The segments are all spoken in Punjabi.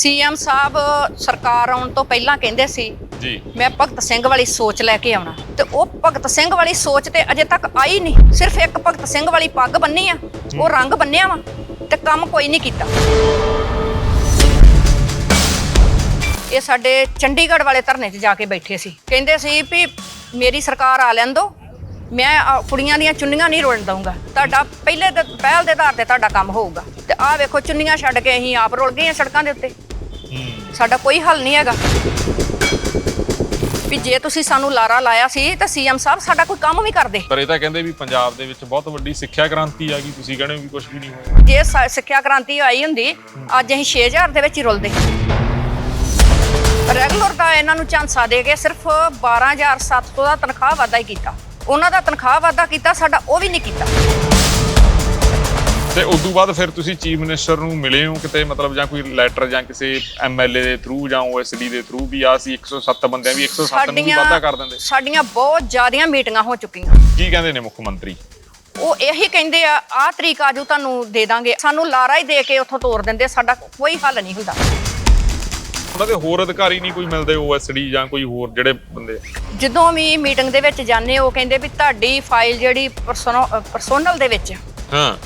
ਸੀਐਮ ਸਾਹਿਬ ਸਰਕਾਰ ਆਉਣ ਤੋਂ ਪਹਿਲਾਂ ਕਹਿੰਦੇ ਸੀ ਜੀ। ਮੈਂ ਭਗਤ ਸਿੰਘ ਵਾਲੀ ਸੋਚ ਲੈ ਕੇ ਆਉਣਾ। ਤੇ ਉਹ ਭਗਤ ਸਿੰਘ ਵਾਲੀ ਸੋਚ ਤੇ ਅਜੇ ਤੱਕ ਆਈ ਨਹੀਂ। ਸਿਰਫ ਇੱਕ ਭਗਤ ਸਿੰਘ ਵਾਲੀ ਪੱਗ ਬੰਨੀ ਆ ਉਹ ਰੰਗ ਬੰਨਿਆ ਵਾ ਤੇ ਕੰਮ ਕੋਈ ਨਹੀਂ ਕੀਤਾ। ਇਹ ਸਾਡੇ ਚੰਡੀਗੜ੍ਹ ਵਾਲੇ ਧਰਨੇ 'ਚ ਜਾ ਕੇ ਬੈਠੇ ਸੀ। ਕਹਿੰਦੇ ਸੀ ਵੀ ਮੇਰੀ ਸਰਕਾਰ ਆ ਲੈਣ ਦੋ ਮੈਂ ਆ, ਕੁੜੀਆਂ ਦੀਆਂ ਚੁੰਨੀਆਂ ਨਹੀਂ ਰੋਣ ਦਊਂਗਾ। ਤੁਹਾਡਾ ਪਹਿਲੇ ਦੇ ਪਹਿਲ ਦੇ ਆਧਾਰ ਤੇ ਤੁਹਾਡਾ ਕੰਮ ਹੋਊਗਾ। ਤੇ ਆਹ ਵੇਖੋ ਚੁੰਨੀਆਂ ਛੱਡ ਕੇ ਅਸੀਂ ਆਪ ਰੁਲ ਗਏ ਆ ਸੜਕਾਂ ਦੇ ਉੱਤੇ। ਸਾਡਾ ਕੋਈ ਹੱਲ ਨਹੀਂ ਹੈਗਾ। ਵੀ ਜੇ ਤੁਸੀਂ ਸਾਨੂੰ ਲਾਰਾ ਲਾਇਆ ਸੀ ਤਾਂ ਸੀਐਮ ਸਾਹਿਬ ਸਾਡਾ ਕੋਈ ਕੰਮ ਵੀ ਕਰਦੇ। ਪਰ ਇਹ ਤਾਂ ਕਹਿੰਦੇ ਵੀ ਪੰਜਾਬ ਦੇ ਵਿੱਚ ਬਹੁਤ ਵੱਡੀ ਸਿੱਖਿਆ ਕ੍ਰਾਂਤੀ ਆ ਗਈ ਤੁਸੀਂ ਕਹਿੰਦੇ ਵੀ ਕੁਝ ਵੀ ਨਹੀਂ ਹੋਇਆ। ਜੇ ਸ- ਸਿੱਖਿਆ ਕ੍ਰਾਂਤੀ ਆਈ ਹੁੰਦੀ ਅੱਜ ਅਸੀਂ 6000 ਦੇ ਵਿੱਚ ਹੀ ਰੁਲਦੇ। ਰੈਗੂਲਰ ਦਾ ਇਹਨਾਂ ਨੂੰ ਝਾਂਸਾ ਦੇ ਕੇ ਸਿਰਫ 12700 ਦਾ ਤਨਖਾਹ ਵਾਧਾ ਹੀ ਕੀਤਾ। ਉਹਨਾਂ ਦਾ ਤਨਖਾਹ ਵਾਧਾ ਕੀਤਾ ਸਾਡਾ ਉਹ ਵੀ ਨਹੀਂ ਕੀਤਾ। ਤੇ ਉਸ ਤੋਂ ਬਾਅਦ ਫਿਰ ਤੁਸੀਂ ਚੀਫ ਮਿਨਿਸਟਰ ਨੂੰ ਮਿਲੇ ਹੋ ਕਿਤੇ ਮਤਲਬ ਜਾਂ ਕੋਈ ਲੈਟਰ ਜਾਂ ਕਿਸੇ ਐਮਐਲਏ ਦੇ ਥਰੂ ਜਾਂ ਓਐਸਡੀ ਦੇ ਥਰੂ ਵੀ ਆ ਸੀ 107 ਬੰਦਿਆਂ ਵੀ 107 ਨੂੰ ਵੀ ਵਾਧਾ ਕਰ ਦਿੰਦੇ। ਸਾਡੀਆਂ ਬਹੁਤ ਜ਼ਿਆਦੀਆਂ ਮੀਟਿੰਗਾਂ ਹੋ ਚੁੱਕੀਆਂ। ਕੀ ਕਹਿੰਦੇ ਨੇ ਮੁੱਖ ਮੰਤਰੀ? ਉਹ ਇਹੀ ਕਹਿੰਦੇ ਆ ਆਹ ਤਰੀਕ ਆਜੂ ਤੁਹਾਨੂੰ ਦੇ ਦਾਂਗੇ। ਸਾਨੂੰ ਲਾਰਾ ਹੀ ਦੇ ਕੇ ਉੱਥੋਂ ਤੋਰ ਦਿੰਦੇ ਸਾਡਾ ਕੋਈ ਹੱਲ ਨਹੀਂ ਹੁੰਦਾ। ਉਹਨਾਂ ਦੇ ਹੋਰ ਅਧਿਕਾਰੀ ਨਹੀਂ ਕੋਈ ਮਿਲਦੇ ਓਐਸਡੀ ਜਾਂ ਕੋਈ ਹੋਰ ਜਿਹੜੇ ਬੰਦੇ ਜਦੋਂ ਵੀ ਮੀਟਿੰਗ ਦੇ ਵਿੱਚ ਜਾਂਦੇ ਉਹ ਕਹਿੰਦੇ ਵੀ ਤੁਹਾਡੀ ਫਾਈਲ ਜਿਹੜੀ ਪਰਸੋਨਲ ਦੇ ਵਿੱਚ ਹਾਂ।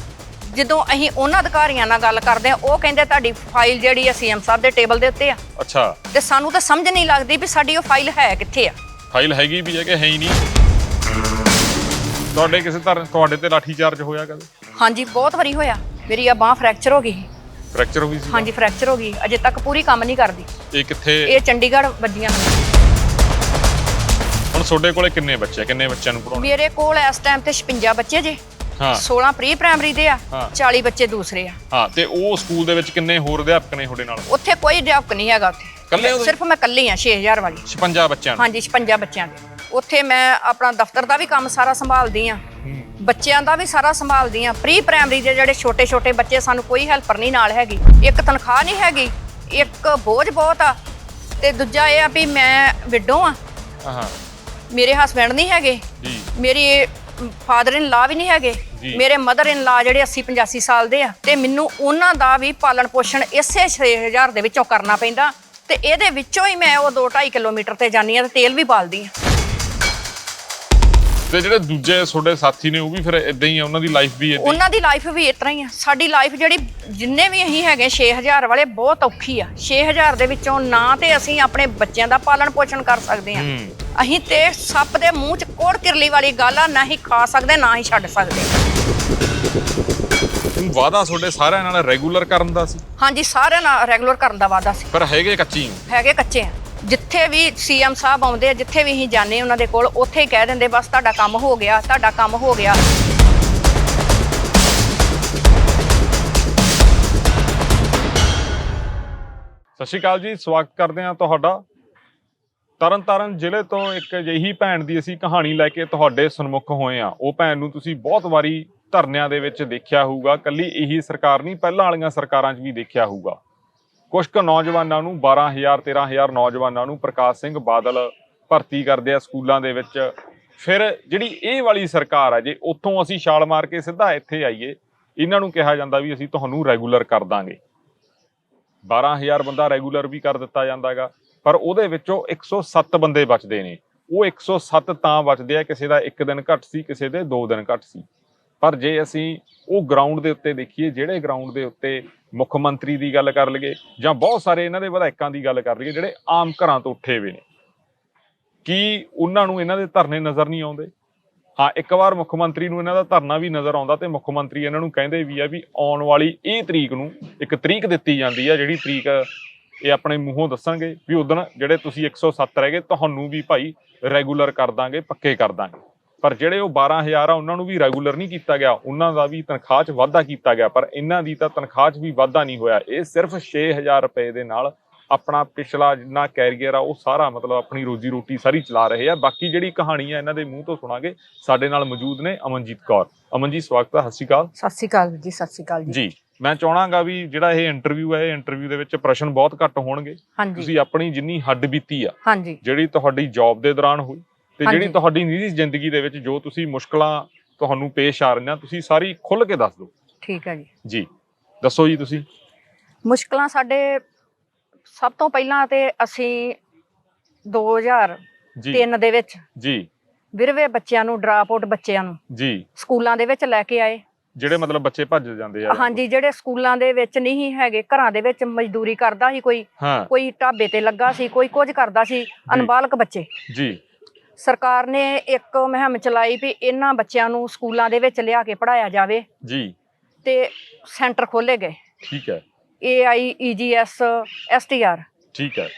ਜਦੋਂ ਅਸੀਂ ਉਹਨਾਂ ਅਧਿਕਾਰੀਆਂ ਨਾਲ ਗੱਲ ਕਰਦੇ ਆ ਉਹ ਕਹਿੰਦੇ ਤੁਹਾਡੀ ਫਾਈਲ ਜਿਹੜੀ ਆ ਸੀਐਮ ਸਾਹਿਬ ਦੇ ਟੇਬਲ ਦੇ ਉੱਤੇ ਆ। ਅੱਛਾ। ਤੇ ਸਾਨੂੰ ਤਾਂ ਸਮਝ ਨਹੀਂ ਲੱਗਦੀ ਵੀ ਸਾਡੀ ਉਹ ਫਾਈਲ ਹੈ ਕਿੱਥੇ ਆ। ਫਾਈਲ ਹੈਗੀ ਵੀ ਹੈ ਕਿ ਹੈ ਹੀ ਨਹੀਂ। ਤੁਹਾਡੇ ਕਿਸੇ ਧਰ ਤੁਹਾਡੇ ਤੇ ਲਾਠੀ ਚਾਰਜ ਹੋਇਆ ਕਦੇ ਹਾਂਜੀ ਬਹੁਤ ਵਾਰੀ ਹੋਇਆ। ਮੇਰੀ ਆ ਬਾਹ ਫ੍ਰੈਕਚਰ ਹੋ ਗਈ ਫ੍ਰੈਕਚਰ ਹੋਈ ਸੀ ਹਾਂਜੀ ਫ੍ਰੈਕਚਰ ਹੋ ਗਈ। ਅਜੇ ਤੱਕ ਪੂਰੀ ਕੰਮ ਨਹੀਂ ਕਰਦੀ। ਇਹ ਕਿੱਥੇ? ਇਹ ਚੰਡੀਗੜ੍ਹ ਵੱਜੀਆਂ ਹਨ ਹੁਣ ਤੁਹਾਡੇ ਕੋਲੇ ਕਿੰਨੇ ਬੱਚੇ? ਕਿੰਨੇ ਬੱਚਿਆਂ ਨੂੰ ਪੜਾਉਣੇ ਮੇਰੇ ਕੋਲ ਇਸ ਟਾਈਮ ਤੇ 56 ਬੱਚੇ ਜੇ। ਹਾਂ। 16 ਪ੍ਰੀ ਪ੍ਰਾਇਮਰੀ ਦੇ ਆ ਹਾਂ। 40 ਬੱਚੇ ਦੂਸਰੇ ਆ। ਹਾਂ ਤੇ ਉਹ ਸਕੂਲ ਦੇ ਵਿੱਚ ਕਿੰਨੇ ਹੋਰ ਅਧਿਆਪਕ ਨੇ ਤੁਹਾਡੇ ਨਾਲ? ਉੱਥੇ ਕੋਈ ਅਧਿਆਪਕ ਨਹੀਂ ਹੈਗਾ ਉੱਥੇ। ਇਕੱਲੇ ਹੋ ਤੁਸੀਂ? ਸਿਰਫ ਮੈਂ ਇਕੱਲੀ ਆ 6000 ਵਾਲੀ। 56 ਬੱਚਿਆਂ ਨੂੰ? ਹਾਂਜੀ 56 ਬੱਚਿਆਂ ਦੇ। ਉੱਥੇ ਮੈਂ ਆਪਣਾ ਦਫ਼ਤਰ ਦਾ ਵੀ ਕੰਮ ਸਾਰਾ ਸੰਭਾਲਦੀ ਆ। ਹੂੰ। ਬੱਚਿਆਂ ਦਾ ਵੀ ਸਾਰਾ ਸੰਭਾਲਦੀ ਆ। ਪ੍ਰੀ ਪ੍ਰਾਇਮਰੀ ਦੇ ਜਿਹੜੇ ਛੋਟੇ ਛੋਟੇ ਬੱਚੇ ਸਾਨੂੰ ਕੋਈ ਹੈਲਪਰ ਨਹੀਂ ਨਾਲ ਹੈਗੀ। ਇੱਕ ਤਨਖਾਹ ਨਹੀਂ ਹੈਗੀ ਇੱਕ ਬੋਝ ਬਹੁਤ ਆ। ਤੇ ਦੂਜਾ ਇਹ ਆ ਵੀ ਮੈਂ ਵਿਡੋ ਆ। ਹਾਂ। ਮੇਰੇ ਹਸਬੰਡ ਨਹੀਂ ਹੈਗੇ। ਜੀ। ਮੇਰੀ ਫਾਦਰ ਇਨ ਲਾ ਵੀ ਨਹੀਂ ਹੈਗੇ। ਮੇਰੇ ਮਦਰ ਇਨ ਲਾ ਜਿਹੜੇ 80 85 ਸਾਲ ਦੇ ਆ ਤੇ ਮੈਨੂੰ ਉਹਨਾਂ ਦਾ ਵੀ ਪਾਲਣ ਪੋਸ਼ਣ ਇਸੇ 6000 ਦੇ ਵਿੱਚੋਂ ਕਰਨਾ ਪੈਂਦਾ ਤੇ ਇਹਦੇ ਵਿੱਚੋਂ ਹੀ ਮੈਂ ਉਹ 2.5 ਕਿਲੋਮੀਟਰ ਤੇ ਜਾਂਦੀ ਆ ਤੇ ਤੇਲ ਵੀ ਬਾਲਦੀ ਆ। ਤੇ ਜਿਹੜੇ ਦੂਜੇ ਤੁਹਾਡੇ ਸਾਥੀ ਨੇ ਉਹ ਵੀ ਫਿਰ ਇਦਾਂ ਹੀ ਆ ਉਹਨਾਂ ਦੀ ਲਾਈਫ ਵੀ ਇਦਾਂ ਉਹਨਾਂ ਦੀ ਲਾਈਫ ਵੀ ਇਸ ਤਰ੍ਹਾਂ ਹੀ ਆ। ਸਾਡੀ ਲਾਈਫ ਜਿਹੜੀ ਜਿੰਨੇ ਵੀ ਅਸੀਂ ਹੈਗੇ 6000 ਵਾਲੇ ਬਹੁਤ ਔਖੀ ਆ। 6000 ਦੇ ਵਿੱਚੋਂ ਨਾ ਤੇ ਅਸੀਂ ਆਪਣੇ ਬੱਚਿਆਂ ਦਾ ਪਾਲਣ ਪੋਸ਼ਣ ਕਰ ਸਕਦੇ ਆ। ਹੂੰ। ਅਸੀਂ ਤੇ ਸੱਪ ਦੇ ਮੂੰਹ 'ਚ ਕੋੜ ਕਿਰਲੀ ਵਾਲੀ ਗੱਲ ਆ ਨਾ ਹੀ ਖਾ ਸਕਦੇ ਨਾ ਹੀ ਛੱਡ ਸਕਦੇ। ਵਾਦਾ ਤੁਹਾਡੇ ਸਾਰਿਆਂ ਨਾਲ ਰੈਗੂਲਰ ਕਰਨ ਦਾ ਸੀ? ਹਾਂਜੀ ਸਾਰਿਆਂ ਨਾਲ ਰੈਗੂਲਰ ਕਰਨ ਦਾ ਵਾਅਦਾ ਸੀ। ਪਰ ਹੈਗੇ ਕੱਚੀ। ਹੈਗੇ ਕੱਚੇ ਆ। ਜਿੱਥੇ ਵੀ ਸੀਐਮ ਸਾਹਿਬ ਆਉਂਦੇ ਆ ਜਿੱਥੇ ਵੀ ਅਸੀਂ ਜਾਂਦੇ ਉਹਨਾਂ ਦੇ ਕੋਲ ਉੱਥੇ ਹੀ ਕਹਿ ਦਿੰਦੇ ਬਸ ਤੁਹਾਡਾ ਕੰਮ ਹੋ ਗਿਆ ਤੁਹਾਡਾ ਕੰਮ ਹੋ ਗਿਆ। ਸਤਿ ਸ਼੍ਰੀ ਅਕਾਲ ਜੀ ਸਵਾਗਤ ਕਰਦੇ ਹਾਂ ਤੁਹਾਡਾ। ਤਰਨਤਾਰਨ ਜ਼ਿਲ੍ਹੇ ਤੋਂ ਇੱਕ ਅਜਿਹੀ ਭੈਣ ਦੀ ਅਸੀਂ ਕਹਾਣੀ ਲੈ ਕੇ ਤੁਹਾਡੇ ਸਨਮੁਖ ਹੋਏ ਆ ਉਹ ਭੈਣ ਨੂੰ ਤੁਸੀਂ ਬਹੁਤ ਵਾਰੀ ਧਰਨਿਆਂ ਦੇ ਵਿੱਚ ਦੇਖਿਆ ਹੋਊਗਾ। ਕੱਲੀ ਇਹੀ ਸਰਕਾਰ ਨਹੀਂ, ਪਹਿਲਾਂ ਵਾਲੀਆਂ ਸਰਕਾਰਾਂ 'ਚ ਵੀ ਦੇਖਿਆ ਹੋਊਗਾ। ਕੁਝ ਕੁ ਨੌਜਵਾਨਾਂ ਨੂੰ 12000 13000 ਨੌਜਵਾਨਾਂ ਨੂੰ ਪ੍ਰਕਾਸ਼ ਸਿੰਘ ਬਾਦਲ ਭਰਤੀ ਕਰਦੇ ਆ ਸਕੂਲਾਂ ਦੇ ਵਿੱਚ। ਫਿਰ ਜਿਹੜੀ ਇਹ ਵਾਲੀ ਸਰਕਾਰ ਆ, ਜੇ ਉੱਥੋਂ ਅਸੀਂ ਛਾਲ ਮਾਰ ਕੇ ਸਿੱਧਾ ਇੱਥੇ ਆਈਏ, ਇਹਨਾਂ ਨੂੰ ਕਿਹਾ ਜਾਂਦਾ ਵੀ ਅਸੀਂ ਤੁਹਾਨੂੰ ਰੈਗੂਲਰ ਕਰ ਦਾਂਗੇ। 12000 ਬੰਦਾ ਰੈਗੂਲਰ ਵੀ ਕਰ ਦਿੱਤਾ ਜਾਂਦਾਗਾ ਪਰ ਉਹਦੇ ਵਿੱਚੋਂ 107 ਬੰਦੇ ਬਚਦੇ ਨੇ। ਉਹ 107 ਤਾਂ ਬਚਦੇ ਆ, ਕਿਸੇ ਦਾ ਇੱਕ ਦਿਨ ਘੱਟ ਸੀ, ਕਿਸੇ ਦੇ ਦੋ ਦਿਨ ਘੱਟ ਸੀ। ਪਰ ਜੇ ਅਸੀਂ ਉਹ ਗਰਾਊਂਡ ਦੇ ਉੱਤੇ ਦੇਖੀਏ, ਜਿਹੜੇ ਗਰਾਊਂਡ ਦੇ ਉੱਤੇ ਮੁੱਖ ਮੰਤਰੀ ਦੀ ਗੱਲ ਕਰ ਲਈਏ, ਜਾਂ ਬਹੁਤ ਸਾਰੇ ਇਹਨਾਂ ਦੇ ਵਿਧਾਇਕਾਂ ਦੀ ਗੱਲ ਕਰ ਲਈਏ, ਜਿਹੜੇ ਆਮ ਘਰਾਂ ਤੋਂ ਉੱਠੇ ਹੋਏ ਨੇ, ਕੀ ਉਹਨਾਂ ਨੂੰ ਇਹਨਾਂ ਦੇ ਧਰਨੇ ਨਜ਼ਰ ਨਹੀਂ ਆਉਂਦੇ? ਹਾਂ, ਇੱਕ ਵਾਰ ਮੁੱਖ ਮੰਤਰੀ ਨੂੰ ਇਹਨਾਂ ਦਾ ਧਰਨਾ ਵੀ ਨਜ਼ਰ ਆਉਂਦਾ ਤੇ ਮੁੱਖ ਮੰਤਰੀ ਇਹਨਾਂ ਨੂੰ ਕਹਿੰਦੇ ਵੀ ਆ ਵੀ ਆਉਣ ਵਾਲੀ ਇਹ ਤਰੀਕ ਨੂੰ ਇੱਕ ਤਰੀਕ ਦਿੱਤੀ ਜਾਂਦੀ ਆ, ਜਿਹੜੀ ਤਰੀਕ ਇਹ ਆਪਣੇ ਮੂੰਹੋਂ ਦੱਸਣਗੇ ਵੀ ਉਦੋਂ ਜਿਹੜੇ ਤੁਸੀਂ 107 ਰਹਿ ਗਏ ਤੁਹਾਨੂੰ ਵੀ ਭਾਈ ਰੈਗੂਲਰ ਕਰ ਦਾਂਗੇ ਪੱਕੇ ਕਰ ਦਾਂਗੇ। ਪਰ ਜਿਹੜੇ ਉਹ 12000 ਆ ਉਹਨਾਂ ਨੂੰ ਵੀ ਰੈਗੂਲਰ ਨਹੀਂ ਕੀਤਾ ਗਿਆ। ਉਹਨਾਂ ਦਾ ਵੀ ਤਨਖਾਹ 'ਚ ਵਾਧਾ ਕੀਤਾ ਗਿਆ ਪਰ ਇਹਨਾਂ ਦੀ ਤਾਂ ਤਨਖਾਹ 'ਚ ਵੀ ਵਾਧਾ ਨਹੀਂ ਹੋਇਆ। ਇਹ ਸਿਰਫ 6000 ਰੁਪਏ ਦੇ ਨਾਲ ਆਪਣਾ ਪਿਛਲਾ ਜਿੰਨਾ ਕੈਰੀਅਰ ਆ ਉਹ ਸਾਰਾ ਮਤਲਬ ਆਪਣੀ ਰੋਜੀ ਰੋਟੀ ਸਾਰੀ ਚਲਾ ਰਹੇ ਆ। ਬਾਕੀ ਜਿਹੜੀ ਕਹਾਣੀ ਆ ਇਹਨਾਂ ਦੇ ਮੂੰਹ ਤੋਂ ਸੁਣਾਂਗੇ ਸਾਡੇ ਨਾਲ ਮੌਜੂਦ ਨੇ ਅਮਨਜੀਤ ਕੌਰ। ਅਮਨਜੀਤ ਸਵਾਗਤ ਹੈ ਸਤਿ ਸ਼੍ਰੀ ਅਕਾਲ। ਸਤਿ ਸ਼੍ਰੀ ਅਕਾਲ ਜੀ ਸਤਿ ਸ਼੍ਰੀ ਅਕਾਲ ਜੀ। ਮੈਂ ਚਾਹਣਾਗਾ ਵੀ ਜਿਹੜਾ ਇਹ ਇੰਟਰਵਿਊ ਹੈ ਇਹ ਇੰਟਰਵਿਊ ਦੇ ਵਿੱਚ ਪ੍ਰਸ਼ਨ ਬਹੁਤ ਘੱਟ ਹੋਣਗੇ। ਤੁਸੀਂ ਆਪਣੀ ਜਿੰਨੀ ਹੱਡ ਬੀਤੀ ਆ ਜਿਹੜੀ ਤੁਹਾਡੀ ਜੌਬ ਦੇ ਦੌਰਾਨ ਹੋਈ ਤੇ ਜਿਹੜੀ। ਤੁਹਾਡੀ ਨਿੱਜੀ ਜ਼ਿੰਦਗੀ ਦੇ ਵਿੱਚ ਜੋ ਤੁਸੀਂ ਮੁਸ਼ਕਲਾਂ ਤੁਹਾਨੂੰ ਪੇਸ਼ ਆ ਰਹੀਆਂ ਤੁਸੀਂ ਸਾਰੀ ਖੁੱਲ ਕੇ ਦੱਸ ਦਿਓ। ਠੀਕ ਹੈ ਜੀ। ਜੀ। ਦੱਸੋ ਜੀ ਤੁਸੀਂ। ਮੁਸ਼ਕਲਾਂ ਸਾਡੇ ਸਭ ਤੋਂ ਪਹਿਲਾਂ ਤੇ ਅਸੀਂ 2003 ਜੀ। ਦੇ ਵਿੱਚ ਜੀ। ਵਿਰਵੇ ਬੱਚਿਆਂ ਨੂੰ ਡਰਾਪ ਆਊਟ ਬੱਚਿਆਂ ਨੂੰ ਜੀ। ਸਕੂਲਾਂ ਦੇ ਵਿੱਚ ਲੈ ਕੇ ਆਏ। ਜਿਹੜੇ ਮਤਲਬ ਬੱਚੇ ਭੱਜ ਜਾਂਦੇ ਆ ਹਾਂਜੀ ਜਿਹੜੇ ਸਕੂਲਾਂ ਦੇ ਵਿੱਚ ਨਹੀਂ ਹੈਗੇ ਘਰਾਂ ਦੇ ਵਿੱਚ ਮਜ਼ਦੂਰੀ ਕਰਦਾ ਸੀ ਕੋਈ ਹਾਂ। ਕੋਈ ਢਾਬੇ ਤੇ ਲੱਗਾ ਸੀ ਕੋਈ ਕੁਝ ਕਰਦਾ ਸੀ ਅਨਬਾਲਕ ਬੱਚੇ। ਜੀ। ਸਰਕਾਰ ਨੇ ਇੱਕ ਮੁਹਿੰਮ ਚਲਾਈ ਵੀ ਇਹਨਾਂ ਬੱਚਿਆਂ ਨੂੰ ਸਕੂਲਾਂ ਦੇ ਵਿੱਚ ਲਿਆ ਕੇ ਪੜਾਇਆ ਜਾਵੇ। ਜੀ। ਤੇ ਸੈਂਟਰ ਖੋਲੇ ਗਏ। ਠੀਕ ਹੈ। ਏਆਈ ਈਜੀਐਸ ਐਸਟੀਆਰ ਠੀਕ ਹੈ।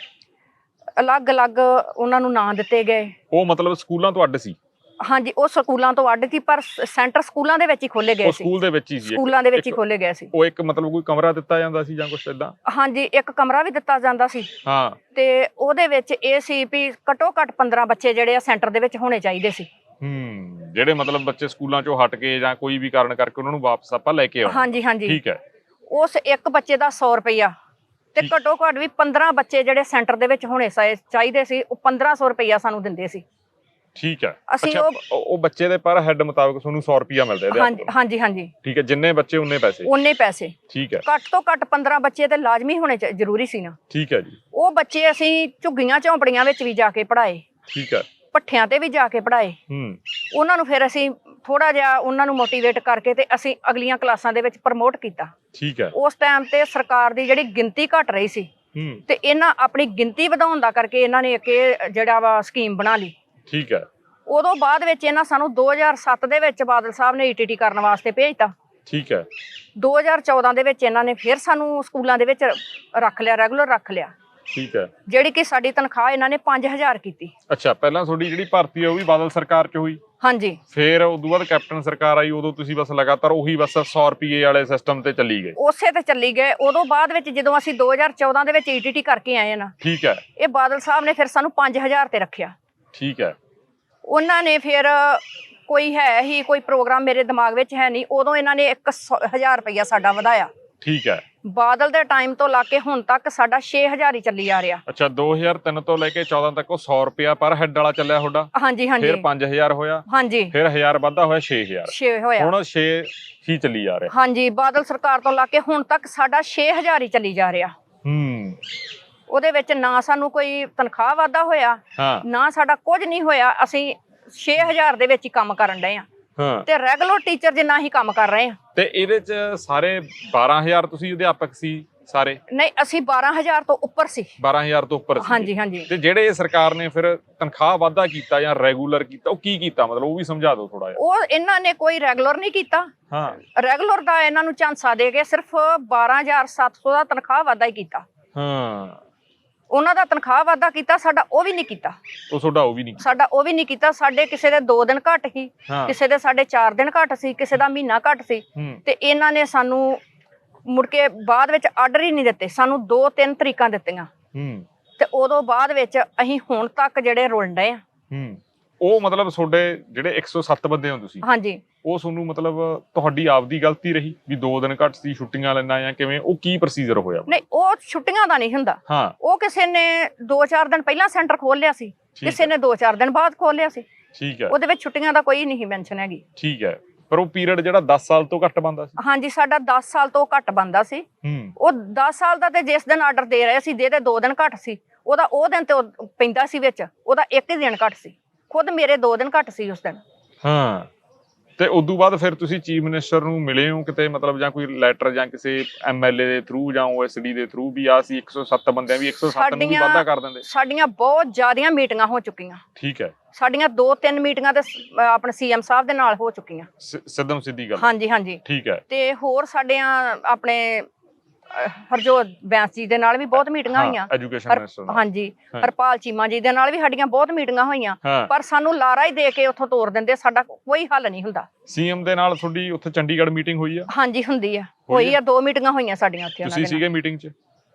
ਅਲੱਗ-ਅਲੱਗ ਉਹਨਾਂ ਨੂੰ ਨਾਂ ਦਿੱਤੇ ਗਏ। ਉਹ ਮਤਲਬ ਸਕੂਲਾਂ ਤੋਂ ਅੱਡ ਸੀ? ਹਾਂਜੀ ਉਹ ਸਕੂਲਾਂ ਤੋਂ ਅੱਡ ਸੀ ਪਰ ਸੈਂਟਰ ਸਕੂਲਾਂ ਦੇ ਵਿੱਚ ਹੀ ਖੋਲੇ ਗਏ ਸੀ। ਸਕੂਲ ਦੇ ਵਿੱਚ ਹੀ ਸੀ। ਸਕੂਲਾਂ ਦੇ ਵਿੱਚ ਹੀ ਖੋਲੇ ਗਏ ਸੀ। ਉਹ ਇੱਕ ਮਤਲਬ ਕੋਈ ਕਮਰਾ ਦਿੱਤਾ ਜਾਂਦਾ ਸੀ ਜਾਂ ਕੁਛ ਇਦਾਂ ਹਾਂਜੀ ਇੱਕ ਕਮਰਾ ਵੀ ਦਿੱਤਾ ਜਾਂਦਾ ਸੀ। ਹਾਂ। ਤੇ ਉਹਦੇ ਵਿੱਚ ਇਹ ਸੀ ਵੀ ਘੱਟੋ ਘੱਟ 15 ਬੱਚੇ ਜਿਹੜੇ ਆ ਸੈਂਟਰ ਦੇ ਵਿੱਚ ਹੋਣੇ ਚਾਹੀਦੇ ਸੀ। ਹੂੰ ਜਿਹੜੇ ਮਤਲਬ ਬੱਚੇ ਸਕੂਲਾਂ ਚੋਂ ਹਟ ਕੇ ਜਾਂ ਕੋਈ ਵੀ ਕਾਰਨ ਕਰਕੇ ਉਹਨਾਂ ਨੂੰ ਵਾਪਸ ਆਪਾਂ ਲੈ ਕੇ ਆਉਣਾ। ਹਾਂਜੀ ਹਾਂਜੀ। ਠੀਕ ਹੈ। ਉਸ ਇੱਕ ਬੱਚੇ ਦਾ 100 ਰੁਪਈਆ ਤੇ। ਘੱਟੋ ਘੱਟ ਵੀ 15 ਬੱਚੇ ਜਿਹੜੇ ਸੈਂਟਰ ਦੇ ਵਿੱਚ ਹੋਣੇ ਚਾਹੀ- ਚਾਹੀਦੇ ਸੀ ਉਹ 1500 ਰੁਪਈਆ ਸਾਨੂੰ ਦਿੰਦੇ ਸੀ। ਠੀਕ ਹੈ। ਅਸੀਂ ਅੱਛਾ ਉਹ- ਬੱਚੇ ਦੇ ਪਰ ਹੈੱਡ ਮੁਤਾਬਕ ਤੁਹਾਨੂੰ 100 ਰੁਪਿਆ ਮਿਲਦਾ ਇਹਦੇ ਹਾਂਜੀ ਹਾਂਜੀ ਹਾਂਜੀ। ਠੀਕ ਹੈ ਜਿੰਨੇ ਬੱਚੇ ਉਨੇ ਪੈਸੇ। ਉਹਨੇ ਪੈਸੇ। ਠੀਕ ਹੈ। ਘੱਟ ਤੋਂ ਘੱਟ 15 ਬੱਚੇ ਤੇ ਲਾਜ਼ਮੀ ਹੋਣੇ ਜ਼ਰੂਰੀ ਸੀ ਨਾ। ਠੀਕ ਹੈ ਜੀ। ਉਹ ਬੱਚੇ ਅਸੀਂ ਝੁੱਗੀਆਂ ਝੌਂਪੜੀਆਂ ਵਿੱਚ ਵੀ ਜਾ ਕੇ ਪੜਾਏ ਠੀਕ ਹੈ। ਪੱਠਿਆਂ ਤੇ ਵੀ ਜਾ ਕੇ ਪੜਾਏ ਹੂੰ। ਉਹਨਾਂ ਨੂੰ ਫਿਰ ਅਸੀਂ ਥੋੜਾ ਜਿਹਾ ਉਹਨਾਂ ਨੂੰ ਮੋਟੀਵੇਟ ਕਰਕੇ ਤੇ ਅਸੀਂ ਅਗਲੀਆਂ ਕਲਾਸਾਂ ਦੇ ਵਿੱਚ ਪ੍ਰਮੋਟ ਕੀਤਾ। ਠੀਕ ਹੈ। ਉਸ ਟਾਈਮ ਤੇ ਸਰਕਾਰ ਦੀ ਜਿਹੜੀ ਗਿਣਤੀ ਘਟ ਰਹੀ ਸੀ ਹੂੰ। ਤੇ ਇਹਨਾਂ ਆਪਣੀ ਗਿਣਤੀ ਵਧਾਉਣ ਦਾ ਕਰਕੇ ਇਹਨਾਂ ਨੇ ਇੱਕ ਇਹ ਜਿਹੜਾ ਵਾ ਸਕੀਮ ਬਣਾ ਲਈ। ਠੀਕ ਹੈ। ਉਦੋਂ ਬਾਅਦ ਵਿੱਚ ਇਹਨਾਂ ਸਾਨੂੰ 2007 ਦੇ ਵਿੱਚ ਬਾਦਲ ਸਾਹਿਬ ਨੇ ਈਟੀਟੀ ਕਰਨ ਵਾਸਤੇ ਭੇਜਤਾ। ਠੀਕ ਹੈ। 2014 ਦੇ ਵਿੱਚ ਇਹਨਾਂ ਨੇ ਫਿਰ ਸਾਨੂੰ ਸਕੂਲਾਂ ਦੇ ਵਿੱਚ ਰੱਖ ਲਿਆ ਰੈਗੂਲਰ ਰੱਖ ਲਿਆ। ਠੀਕ ਹੈ। ਜਿਹੜੀ ਕਿ ਸਾਡੀ ਤਨਖਾਹ ਇਹਨਾਂ ਨੇ 5000 ਕੀਤੀ। ਅੱਛਾ ਪਹਿਲਾਂ ਤੁਹਾਡੀ ਜਿਹੜੀ ਭਰਤੀ ਹੈ ਉਹ ਵੀ ਬਾਦਲ ਸਰਕਾਰ 'ਚ ਹੋਈ? ਹਾਂਜੀ। ਫਿਰ ਉਦੋਂ ਬਾਅਦ ਕੈਪਟਨ ਸਰਕਾਰ ਆਈ ਉਦੋਂ ਤੁਸੀਂ ਬਸ ਲਗਾਤਾਰ ਉਹੀ ਬਸ 100 ਰੁਪਏ ਵਾਲੇ ਸਿਸਟਮ ਤੇ ਚੱਲੀ ਗਏ? ਉਸੇ ਤੇ ਚੱਲੀ ਗਏ। ਉਦੋਂ ਬਾਅਦ ਵਿੱਚ ਜਦੋਂ ਅਸੀਂ 2014 ਦੇ ਵਿੱਚ ਈਟੀਟੀ ਕਰਕੇ ਆਏ ਆ ਨਾ ਠੀਕ ਹੈ। ਇਹ ਬਾਦਲ ਸਾਹਿਬ ਨੇ ਫਿਰ ਸਾਨੂੰ 5000 ਤੇ ਰੱਖਿਆ। ਠੀਕ ਹੈ। ਉਹਨਾਂ ਨੇ ਫਿਰ ਕੋਈ ਹੈ ਹੀ ਕੋਈ ਪ੍ਰੋਗਰਾਮ ਮੇਰੇ ਦਿਮਾਗ ਵਿੱਚ ਹੈ ਨਹੀਂ ਉਦੋਂ ਇਹਨਾਂ ਨੇ 1000 ਰੁਪਇਆ ਸਾਡਾ ਵਧਾਇਆ। ਠੀਕ ਹੈ। ਬਾਦਲ ਦੇ ਟਾਈਮ ਤੋਂ ਲਾ ਕੇ ਹੁਣ ਤੱਕ ਸਾਡਾ 6000 ਹੀ ਚੱਲੀ ਆ ਰਿਹਾ। ਅੱਛਾ 2003 ਤੋਂ ਲੈ ਕੇ 14 ਤੱਕ ਉਹ 100 ਰੁਪਿਆ ਪਰ ਹੈੱਡ ਵਾਲਾ ਚੱਲਿਆ ਤੁਹਾਡਾ। ਹਾਂਜੀ ਹਾਂਜੀ। ਫਿਰ 5000 ਹੋਇਆ। ਹਾਂਜੀ। ਫਿਰ 1000 ਵਾਧਾ ਹੋਇਆ 6000 ਛੇ ਹੋਇਆ। ਹੁਣ 6 ਹੀ ਚੱਲੀ ਜਾ ਰਿਹਾ। ਹਾਂਜੀ ਬਾਦਲ ਸਰਕਾਰ ਤੋਂ ਲਾ ਕੇ ਹੁਣ ਤੱਕ ਸਾਡਾ 6000 ਹੀ ਚੱਲੀ ਜਾ ਰਿਹਾ। ਹੂੰ। ਉਹਦੇ ਵਿੱਚ ਨਾ ਸਾਨੂੰ ਕੋਈ ਤਨਖਾਹ ਵਾਧਾ ਹੋਇਆ ਹਾਂ। ਨਾ ਸਾਡਾ ਕੁਝ ਨਹੀਂ ਹੋਇਆ ਅਸੀਂ 6000 ਦੇ ਵਿੱਚ ਹੀ ਕੰਮ ਕਰਨ ਡਏ ਆ। ਹਾਂ। ਤੇ ਰੈਗੂਲਰ ਟੀਚਰ ਜਿੰਨਾ ਹੀ ਕੰਮ ਕਰ ਰਹੇ ਆ। ਤੇ ਇਹਦੇ ਚ ਸਾਰੇ 12000 ਤੁਸੀਂ ਅਧਿਆਪਕ ਸੀ ਸਾਰੇ? ਨਹੀਂ ਅਸੀਂ 12000 ਤੋਂ ਉੱਪਰ ਸੀ। 12000 ਤੋਂ ਉੱਪਰ ਸੀ। ਹਾਂਜੀ ਹਾਂਜੀ। ਤੇ ਜਿਹੜੇ ਸਰਕਾਰ ਨੇ ਫਿਰ ਤਨਖਾਹ ਵਾਧਾ ਕੀਤਾ ਜਾਂ ਰੈਗੂਲਰ ਕੀਤਾ ਉਹ ਕੀ ਕੀਤਾ? ਮਤਲਬ ਉਹ ਵੀ ਸਮਝਾ ਦਿਓ ਥੋੜਾ ਜਿਹਾ। ਉਹ ਇਹਨਾਂ ਨੇ ਕੋਈ ਰੈਗੂਲਰ ਨਹੀਂ ਕੀਤਾ। ਹਾਂ। ਰੈਗੂਲਰ ਦਾ ਇਹਨਾਂ ਨੂੰ ਝਾਂਸਾ ਦੇ ਕੇ ਸਿਰਫ 12700 ਦਾ ਤਨਖਾਹ ਵਾਧਾ ਹੀ ਕੀਤਾ। ਹਾਂ। ਉਹਨਾਂ ਦਾ ਤਨਖਾਹ ਵਾਧਾ ਕੀਤਾ ਸਾਡਾ ਉਹ ਵੀ ਨਹੀਂ ਕੀਤਾ। ਉਹ ਤੁਹਾਡਾ ਉਹ ਵੀ ਨਹੀਂ ਸਾਡਾ ਉਹ ਵੀ ਨਹੀਂ ਕੀਤਾ ਸਾਡੇ ਕਿਸੇ ਦੇ 2 ਦਿਨ ਘੱਟ ਸੀ ਹਾਂ। ਕਿਸੇ ਦੇ ਸਾਡੇ 4 ਦਿਨ ਘੱਟ ਸੀ ਕਿਸੇ ਦਾ ਮਹੀਨਾ ਘੱਟ ਸੀ। ਹੂੰ। ਤੇ ਇਹਨਾਂ ਨੇ ਸਾਨੂੰ ਮੁੜ ਕੇ ਬਾਅਦ ਵਿੱਚ ਆਰਡਰ ਹੀ ਨਹੀਂ ਦਿੱਤੇ ਸਾਨੂੰ 2-3 ਤਰੀਕਾਂ ਦਿੱਤੀਆਂ। ਹੂੰ। ਤੇ ਉਦੋਂ ਬਾਅਦ ਵਿੱਚ ਅਸੀਂ ਹੁਣ ਤੱਕ ਜਿਹੜੇ ਰੁਲਣ ਡਏ ਆ। ਹੂੰ। ਉਹ ਮਤਲਬ ਤੁਹਾਡੇ ਜਿਹੜੇ 107 ਬੰਦੇ ਹੋ ਤੁਸੀਂ? ਹਾਂਜੀ। ਉਹ ਤੁਹਾਨੂੰ ਮਤਲਬ ਤੁਹਾਡੀ ਆਪਦੀ ਗਲਤੀ ਰਹੀ ਵੀ 2 ਦਿਨ ਘੱਟ ਸੀ ਛੁੱਟੀਆਂ ਲੈਣਾ ਜਾਂ ਕਿਵੇਂ ਉਹ ਕੀ ਪ੍ਰੋਸੀਜਰ ਹੋਇਆ? ਨਹੀਂ ਉਹ ਛੁੱਟੀਆਂ ਦਾ ਨਹੀਂ ਹੁੰਦਾ। ਹਾਂ। ਉਹ ਕਿਸੇ ਨੇ 2-4 ਦਿਨ ਪਹਿਲਾਂ ਸੈਂਟਰ ਖੋਲ ਲਿਆ ਸੀ ਕਿਸੇ ਨੇ 2-4 ਦਿਨ ਬਾਅਦ ਖੋਲ ਲਿਆ ਸੀ। ਠੀਕ ਹੈ। ਉਹਦੇ ਵਿੱਚ ਛੁੱਟੀਆਂ ਦਾ ਕੋਈ ਨਹੀਂ ਮੈਂਸ਼ਨ ਹੈਗੀ। ਠੀਕ ਹੈ। ਪਰ ਉਹ ਪੀਰੀਅਡ ਜਿਹੜਾ 10 ਸਾਲ ਤੋਂ ਘੱਟ ਬੰਦਾ ਸੀ। ਹਾਂਜੀ ਸਾਡਾ 10 ਸਾਲ ਤੋਂ ਘੱਟ ਬੰਦਾ ਸੀ। ਉਹ 10 ਸਾਲ ਦਾ ਤੇ ਜਿਸ ਦਿਨ ਆਰਡਰ ਦੇ ਰਹੇ ਸੀ ਦੇ ਦੇ 2 ਦਿਨ ਘੱਟ ਸੀ ਉਹਦਾ ਉਹ ਦਿਨ ਤੇ ਪੈਂਦਾ ਸੀ ਵਿੱਚ ਉਹਦਾ ਇੱਕ ਹੀ ਦਿਨ ਘੱਟ ਸੀ। ਖੁਦ ਮੇਰੇ 2 ਦਿਨ ਘੱਟ ਸੀ ਉਸ ਦਿਨ। ਹਾਂ। ਤੇ ਉਦੋਂ ਬਾਅਦ ਫਿਰ ਤੁਸੀਂ ਚੀਫ ਮਿਨਿਸਟਰ ਨੂੰ ਮਿਲੇ ਹੋ ਕਿਤੇ ਮਤਲਬ ਜਾਂ ਕੋਈ ਲੈਟਰ ਜਾਂ ਕਿਸੇ ਐਮਐਲਏ ਦੇ ਥਰੂ ਜਾਂ ਓਐਸਡੀ ਦੇ ਥਰੂ ਵੀ ਆ ਸੀ 107 ਬੰਦਿਆਂ ਵੀ 107 ਨੂੰ ਵੀ ਵਾਧਾ ਕਰ ਦਿੰਦੇ। ਸਾਡੀਆਂ ਬਹੁਤ ਜ਼ਿਆਦੀਆਂ ਮੀਟਿੰਗਾਂ ਹੋ ਚੁੱਕੀਆਂ। ਠੀਕ ਹੈ। ਸਾਡੀਆਂ 2-3 ਮੀਟਿੰਗਾਂ ਤੇ ਆਪਣੇ ਸੀਐਮ ਸਾਹਿਬ ਦੇ ਨਾਲ ਹੋ ਚੁੱਕੀਆਂ। ਸਿੱਧਮ ਸਿੱਧੀ ਗੱਲ। ਹਾਂਜੀ ਹਾਂਜੀ। ਠੀਕ ਹੈ। ਤੇ ਹੋਰ ਸਾਡਿਆਂ ਆਪਣੇ ਹਰਜੋਤ ਬੈਂਸ ਜੀ ਦੇ ਨਾਲ ਵੀ ਬਹੁਤ ਮੀਟਿੰਗਾਂ ਹੋਈਆਂ। ਐਜੂਕੇਸ਼ਨ ਮਿਨਿਸਟਰ ਨਾਲ। ਹਾਂਜੀ। ਹਰਪਾਲ ਚੀਮਾ ਜੀ ਦੇ ਨਾਲ ਵੀ ਸਾਡੀਆਂ ਬਹੁਤ ਮੀਟਿੰਗਾਂ ਹੋਈਆਂ। ਪਰ ਸਾਨੂੰ ਲਾਰਾ ਹੀ ਦੇ ਕੇ ਉੱਥੋਂ ਤੋਰ ਦਿੰਦੇ ਸਾਡਾ ਕੋਈ ਹੱਲ ਨਹੀਂ ਹੁੰਦਾ। ਸੀਐਮ ਦੇ ਨਾਲ ਤੁਹਾਡੀ ਉੱਥੇ ਚੰਡੀਗੜ੍ਹ ਮੀਟਿੰਗ ਹੋਈ ਆ? ਹਾਂਜੀ ਹੁੰਦੀ ਆ। ਹੋਈ ਆ? ਦੋ ਮੀਟਿੰਗਾਂ ਹੋਈਆਂ ਸਾਡੀਆਂ ਉੱਥੇ ਉਹਨਾਂ ਤੁਸੀਂ ਦੇ ਸੀਗੇ ਮੀਟਿੰਗ 'ਚ?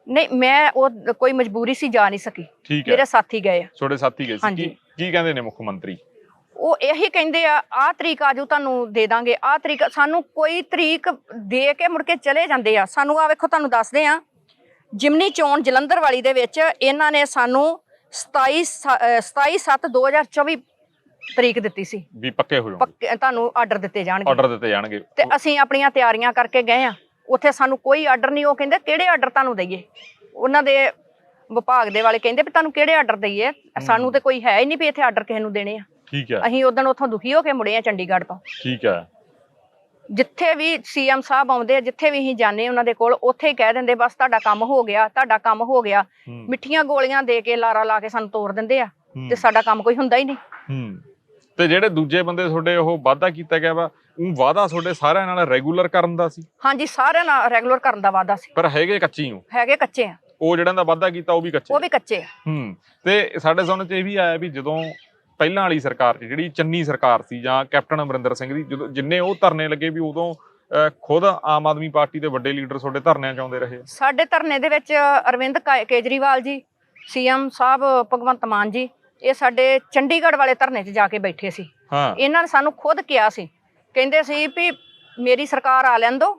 ਨਹੀਂ ਮੈਂ ਉਹ ਕੋਈ ਮਜਬੂਰੀ ਸੀ ਜਾ ਨਹੀਂ ਸਕੀ। ਮੇਰੇ ਸਾਥੀ ਗਏ ਆ। ਤੁਹਾਡੇ ਸਾਥੀ ਗਏ ਸੀ। ਕੀ ਕਹਿੰਦੇ ਨੇ ਮੁੱਖ ਮੰਤਰੀ? ਉਹ ਇਹੀ ਕਹਿੰਦੇ ਆ ਆਹ ਤਰੀਕ ਆਜੂ ਤੁਹਾਨੂੰ ਦੇ ਦਾਂਗੇ। ਆਹ ਤਰੀਕ ਸਾਨੂੰ ਕੋਈ ਤਰੀਕ ਦੇ ਕੇ ਮੁੜ ਕੇ ਚਲੇ ਜਾਂਦੇ ਆ। ਸਾਨੂੰ ਆ ਵੇਖੋ ਤੁਹਾਨੂੰ ਦੱਸਦੇ ਆ ਜਿਮਨੀ ਚੋਣ ਜਲੰਧਰ ਵਾਲੀ ਦੇ ਵਿੱਚ ਇਹਨਾਂ ਨੇ ਸਾਨੂੰ 27 27/7/2024 ਤਰੀਕ ਦਿੱਤੀ ਸੀ। ਵੀ ਪੱਕੇ ਹੋ ਪੱਕੇ ਤੁਹਾਨੂੰ ਆਰਡਰ ਦਿੱਤੇ ਜਾਣਗੇ। ਆਰਡਰ ਦਿੱਤੇ ਜਾਣਗੇ। ਤੇ ਅਸੀਂ ਆਪਣੀਆਂ ਤਿਆਰੀਆਂ ਕਰਕੇ ਗਏ ਆ। ਉੱਥੇ ਸਾਨੂੰ ਕੋਈ ਆਰਡਰ ਨਹੀਂ ਉਹ ਕਹਿੰਦੇ ਕਿਹੜੇ ਆਰਡਰ ਤੁਹਾਨੂੰ ਦਈਏ? ਉਹਨਾਂ ਦੇ ਵਿਭਾਗ ਦੇ ਵਾਲੇ ਕਹਿੰਦੇ ਵੀ ਤੁਹਾਨੂੰ ਕਿਹੜੇ ਆਰਡਰ ਦਈਏ? ਸਾਨੂੰ ਤੇ ਕੋਈ ਹੈ ਹੀ ਨਹੀਂ ਵੀ ਇੱਥੇ ਆਰਡਰ ਕਿਸੇ ਨੂੰ ਦੇਣੇ ਆ। ਠੀਕ ਹੈ। ਅਸੀਂ ਉਦੋਂ ਉੱਥੋਂ ਦੁਖੀ ਹੋ ਕੇ ਮੁੜੇ ਆ ਚੰਡੀਗੜ੍ਹ ਤੋਂ। ਠੀਕ ਹੈ। ਜਿੱਥੇ ਵੀ ਸੀਐਮ ਸਾਹਿਬ ਆਉਂਦੇ ਆ ਜਿੱਥੇ ਵੀ ਅਸੀਂ ਜਾਂਦੇ ਉਹਨਾਂ ਦੇ ਕੋਲ ਉੱਥੇ ਹੀ ਕਹਿ ਦਿੰਦੇ ਬਸ ਤੁਹਾਡਾ ਕੰਮ ਹੋ ਗਿਆ ਤੁਹਾਡਾ ਕੰਮ ਹੋ ਗਿਆ। ਮਿੱਠੀਆਂ ਗੋਲੀਆਂ ਦੇ ਕੇ ਲਾਰਾ ਲਾ ਕੇ ਸਾਨੂੰ ਤੋੜ ਦਿੰਦੇ ਆ। ਤੇ ਸਾਡਾ ਕੰਮ ਕੋਈ ਹੁੰਦਾ ਹੀ ਨਹੀਂ। ਹੂੰ। ਤੇ ਜਿਹੜੇ ਦੂਜੇ ਬੰਦੇ ਤੁਹਾਡੇ ਉਹ ਵਾਅਦਾ ਕੀਤਾ ਗਿਆ ਵਾ ਉਹ ਵਾਅਦਾ ਤੁਹਾਡੇ ਸਾਰਿਆਂ ਨਾਲ ਰੈਗੂਲਰ ਕਰਨ ਦਾ ਸੀ? ਹਾਂਜੀ ਸਾਰਿਆਂ ਨਾਲ ਰੈਗੂਲਰ ਕਰਨ ਦਾ ਵਾਅਦਾ ਸੀ। ਪਰ ਹੈਗੇ ਕੱਚੀ ਹੋ ਹੈਗੇ ਕੱਚੇ ਆ। ਉਹ ਜਿਹੜਿਆਂ ਦਾ ਵਾਅਦਾ ਕੀਤਾ ਉਹ ਵੀ ਕੱਚੇ ਉਹ ਵੀ ਕੱਚੇ ਆ। ਹੂੰ। ਤੇ ਸਾਡੇ ਸੁਣਨ ਚ ਇਹ ਵੀ ਆਇਆ ਵੀ ਜਦੋਂ ਪਹਿਲਾਂ ਵਾਲੀ ਸਰਕਾਰ 'ਚ ਜਿਹੜੀ ਚੰਨੀ ਸਰਕਾਰ ਸੀ ਜਾਂ ਕੈਪਟਨ ਅਮਰਿੰਦਰ ਸਿੰਘ ਦੀ ਜਦੋਂ ਜਿੰਨੇ ਉਹ ਧਰਨੇ ਲੱਗੇ ਵੀ ਉਦੋਂ ਖੁਦ ਆਮ ਆਦਮੀ ਪਾਰਟੀ ਦੇ ਵੱਡੇ ਲੀਡਰ ਤੁਹਾਡੇ ਧਰਨਿਆਂ 'ਚ ਆਉਂਦੇ ਰਹੇ। ਸਾਡੇ ਧਰਨੇ ਦੇ ਵਿੱਚ ਅਰਵਿੰਦ ਕੇਜਰੀਵਾਲ ਜੀ ਸੀਐਮ ਸਾਹਿਬ ਭਗਵੰਤ ਮਾਨ ਜੀ ਇਹ ਸਾਡੇ ਚੰਡੀਗੜ੍ਹ ਵਾਲੇ ਧਰਨੇ 'ਚ ਜਾ ਕੇ ਬੈਠੇ ਸੀ। ਹਾਂ। ਇਹਨਾਂ ਨੇ ਸਾਨੂੰ ਖੁਦ ਕਿਹਾ ਸੀ ਕਹਿੰਦੇ ਸੀ ਵੀ ਮੇਰੀ ਸਰਕਾਰ ਆ ਲੈਣ ਦੋ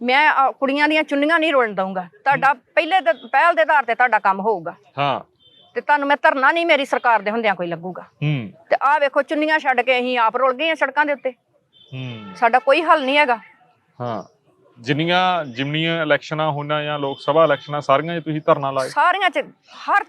ਮੈਂ ਕੁੜੀਆਂ ਦੀਆਂ ਚੁੰਨੀਆਂ ਨਹੀਂ ਰੋਲਣ ਦਊਂਗਾ ਤੁਹਾਡਾ ਪਹਿਲੇ ਪਹਿਲ ਦੇ ਆਧਾਰ ਤੇ ਤੁਹਾਡਾ ਕੰਮ ਹੋਊਗਾ। ਹਾਂ। ਤੇ ਤੁਹਾਨੂੰ ਮੈਂ ਧਰਨਾ ਨਹੀਂ ਮੇਰੀ ਸਰਕਾਰ ਦੇ ਹੁੰਦਿਆਂ ਕੋਈ ਲੱਗੂਗਾ। ਹੂੰ। ਤੇ ਆਹ ਵੇਖੋ ਚੁੰਨੀਆਂ ਛੱਡ ਕੇ ਅਸੀਂ ਆਪ ਰੁਲ ਗਏ ਆ ਸੜਕਾਂ ਦੇ ਉੱਤੇ। ਹੂੰ। ਤਰ੍ਹਾਂ ਕੋਈ ਹੱਲ ਨਹੀਂ ਹੈਗਾ। ਹਾਂ। ਜਿੰਨੀਆਂ ਜਿਮਨੀਆਂ ਇਲੈਕਸ਼ਨਾਂ ਹੋਣਾ ਜਾਂ ਲੋਕ ਸਭਾ ਇਲੈਕਸ਼ਨਾਂ ਸਾਰੀਆਂ 'ਚ ਤੁਸੀਂ ਧਰਨਾ ਲਾਏ ਸਾਰੀਆਂ ਚ ਹਰ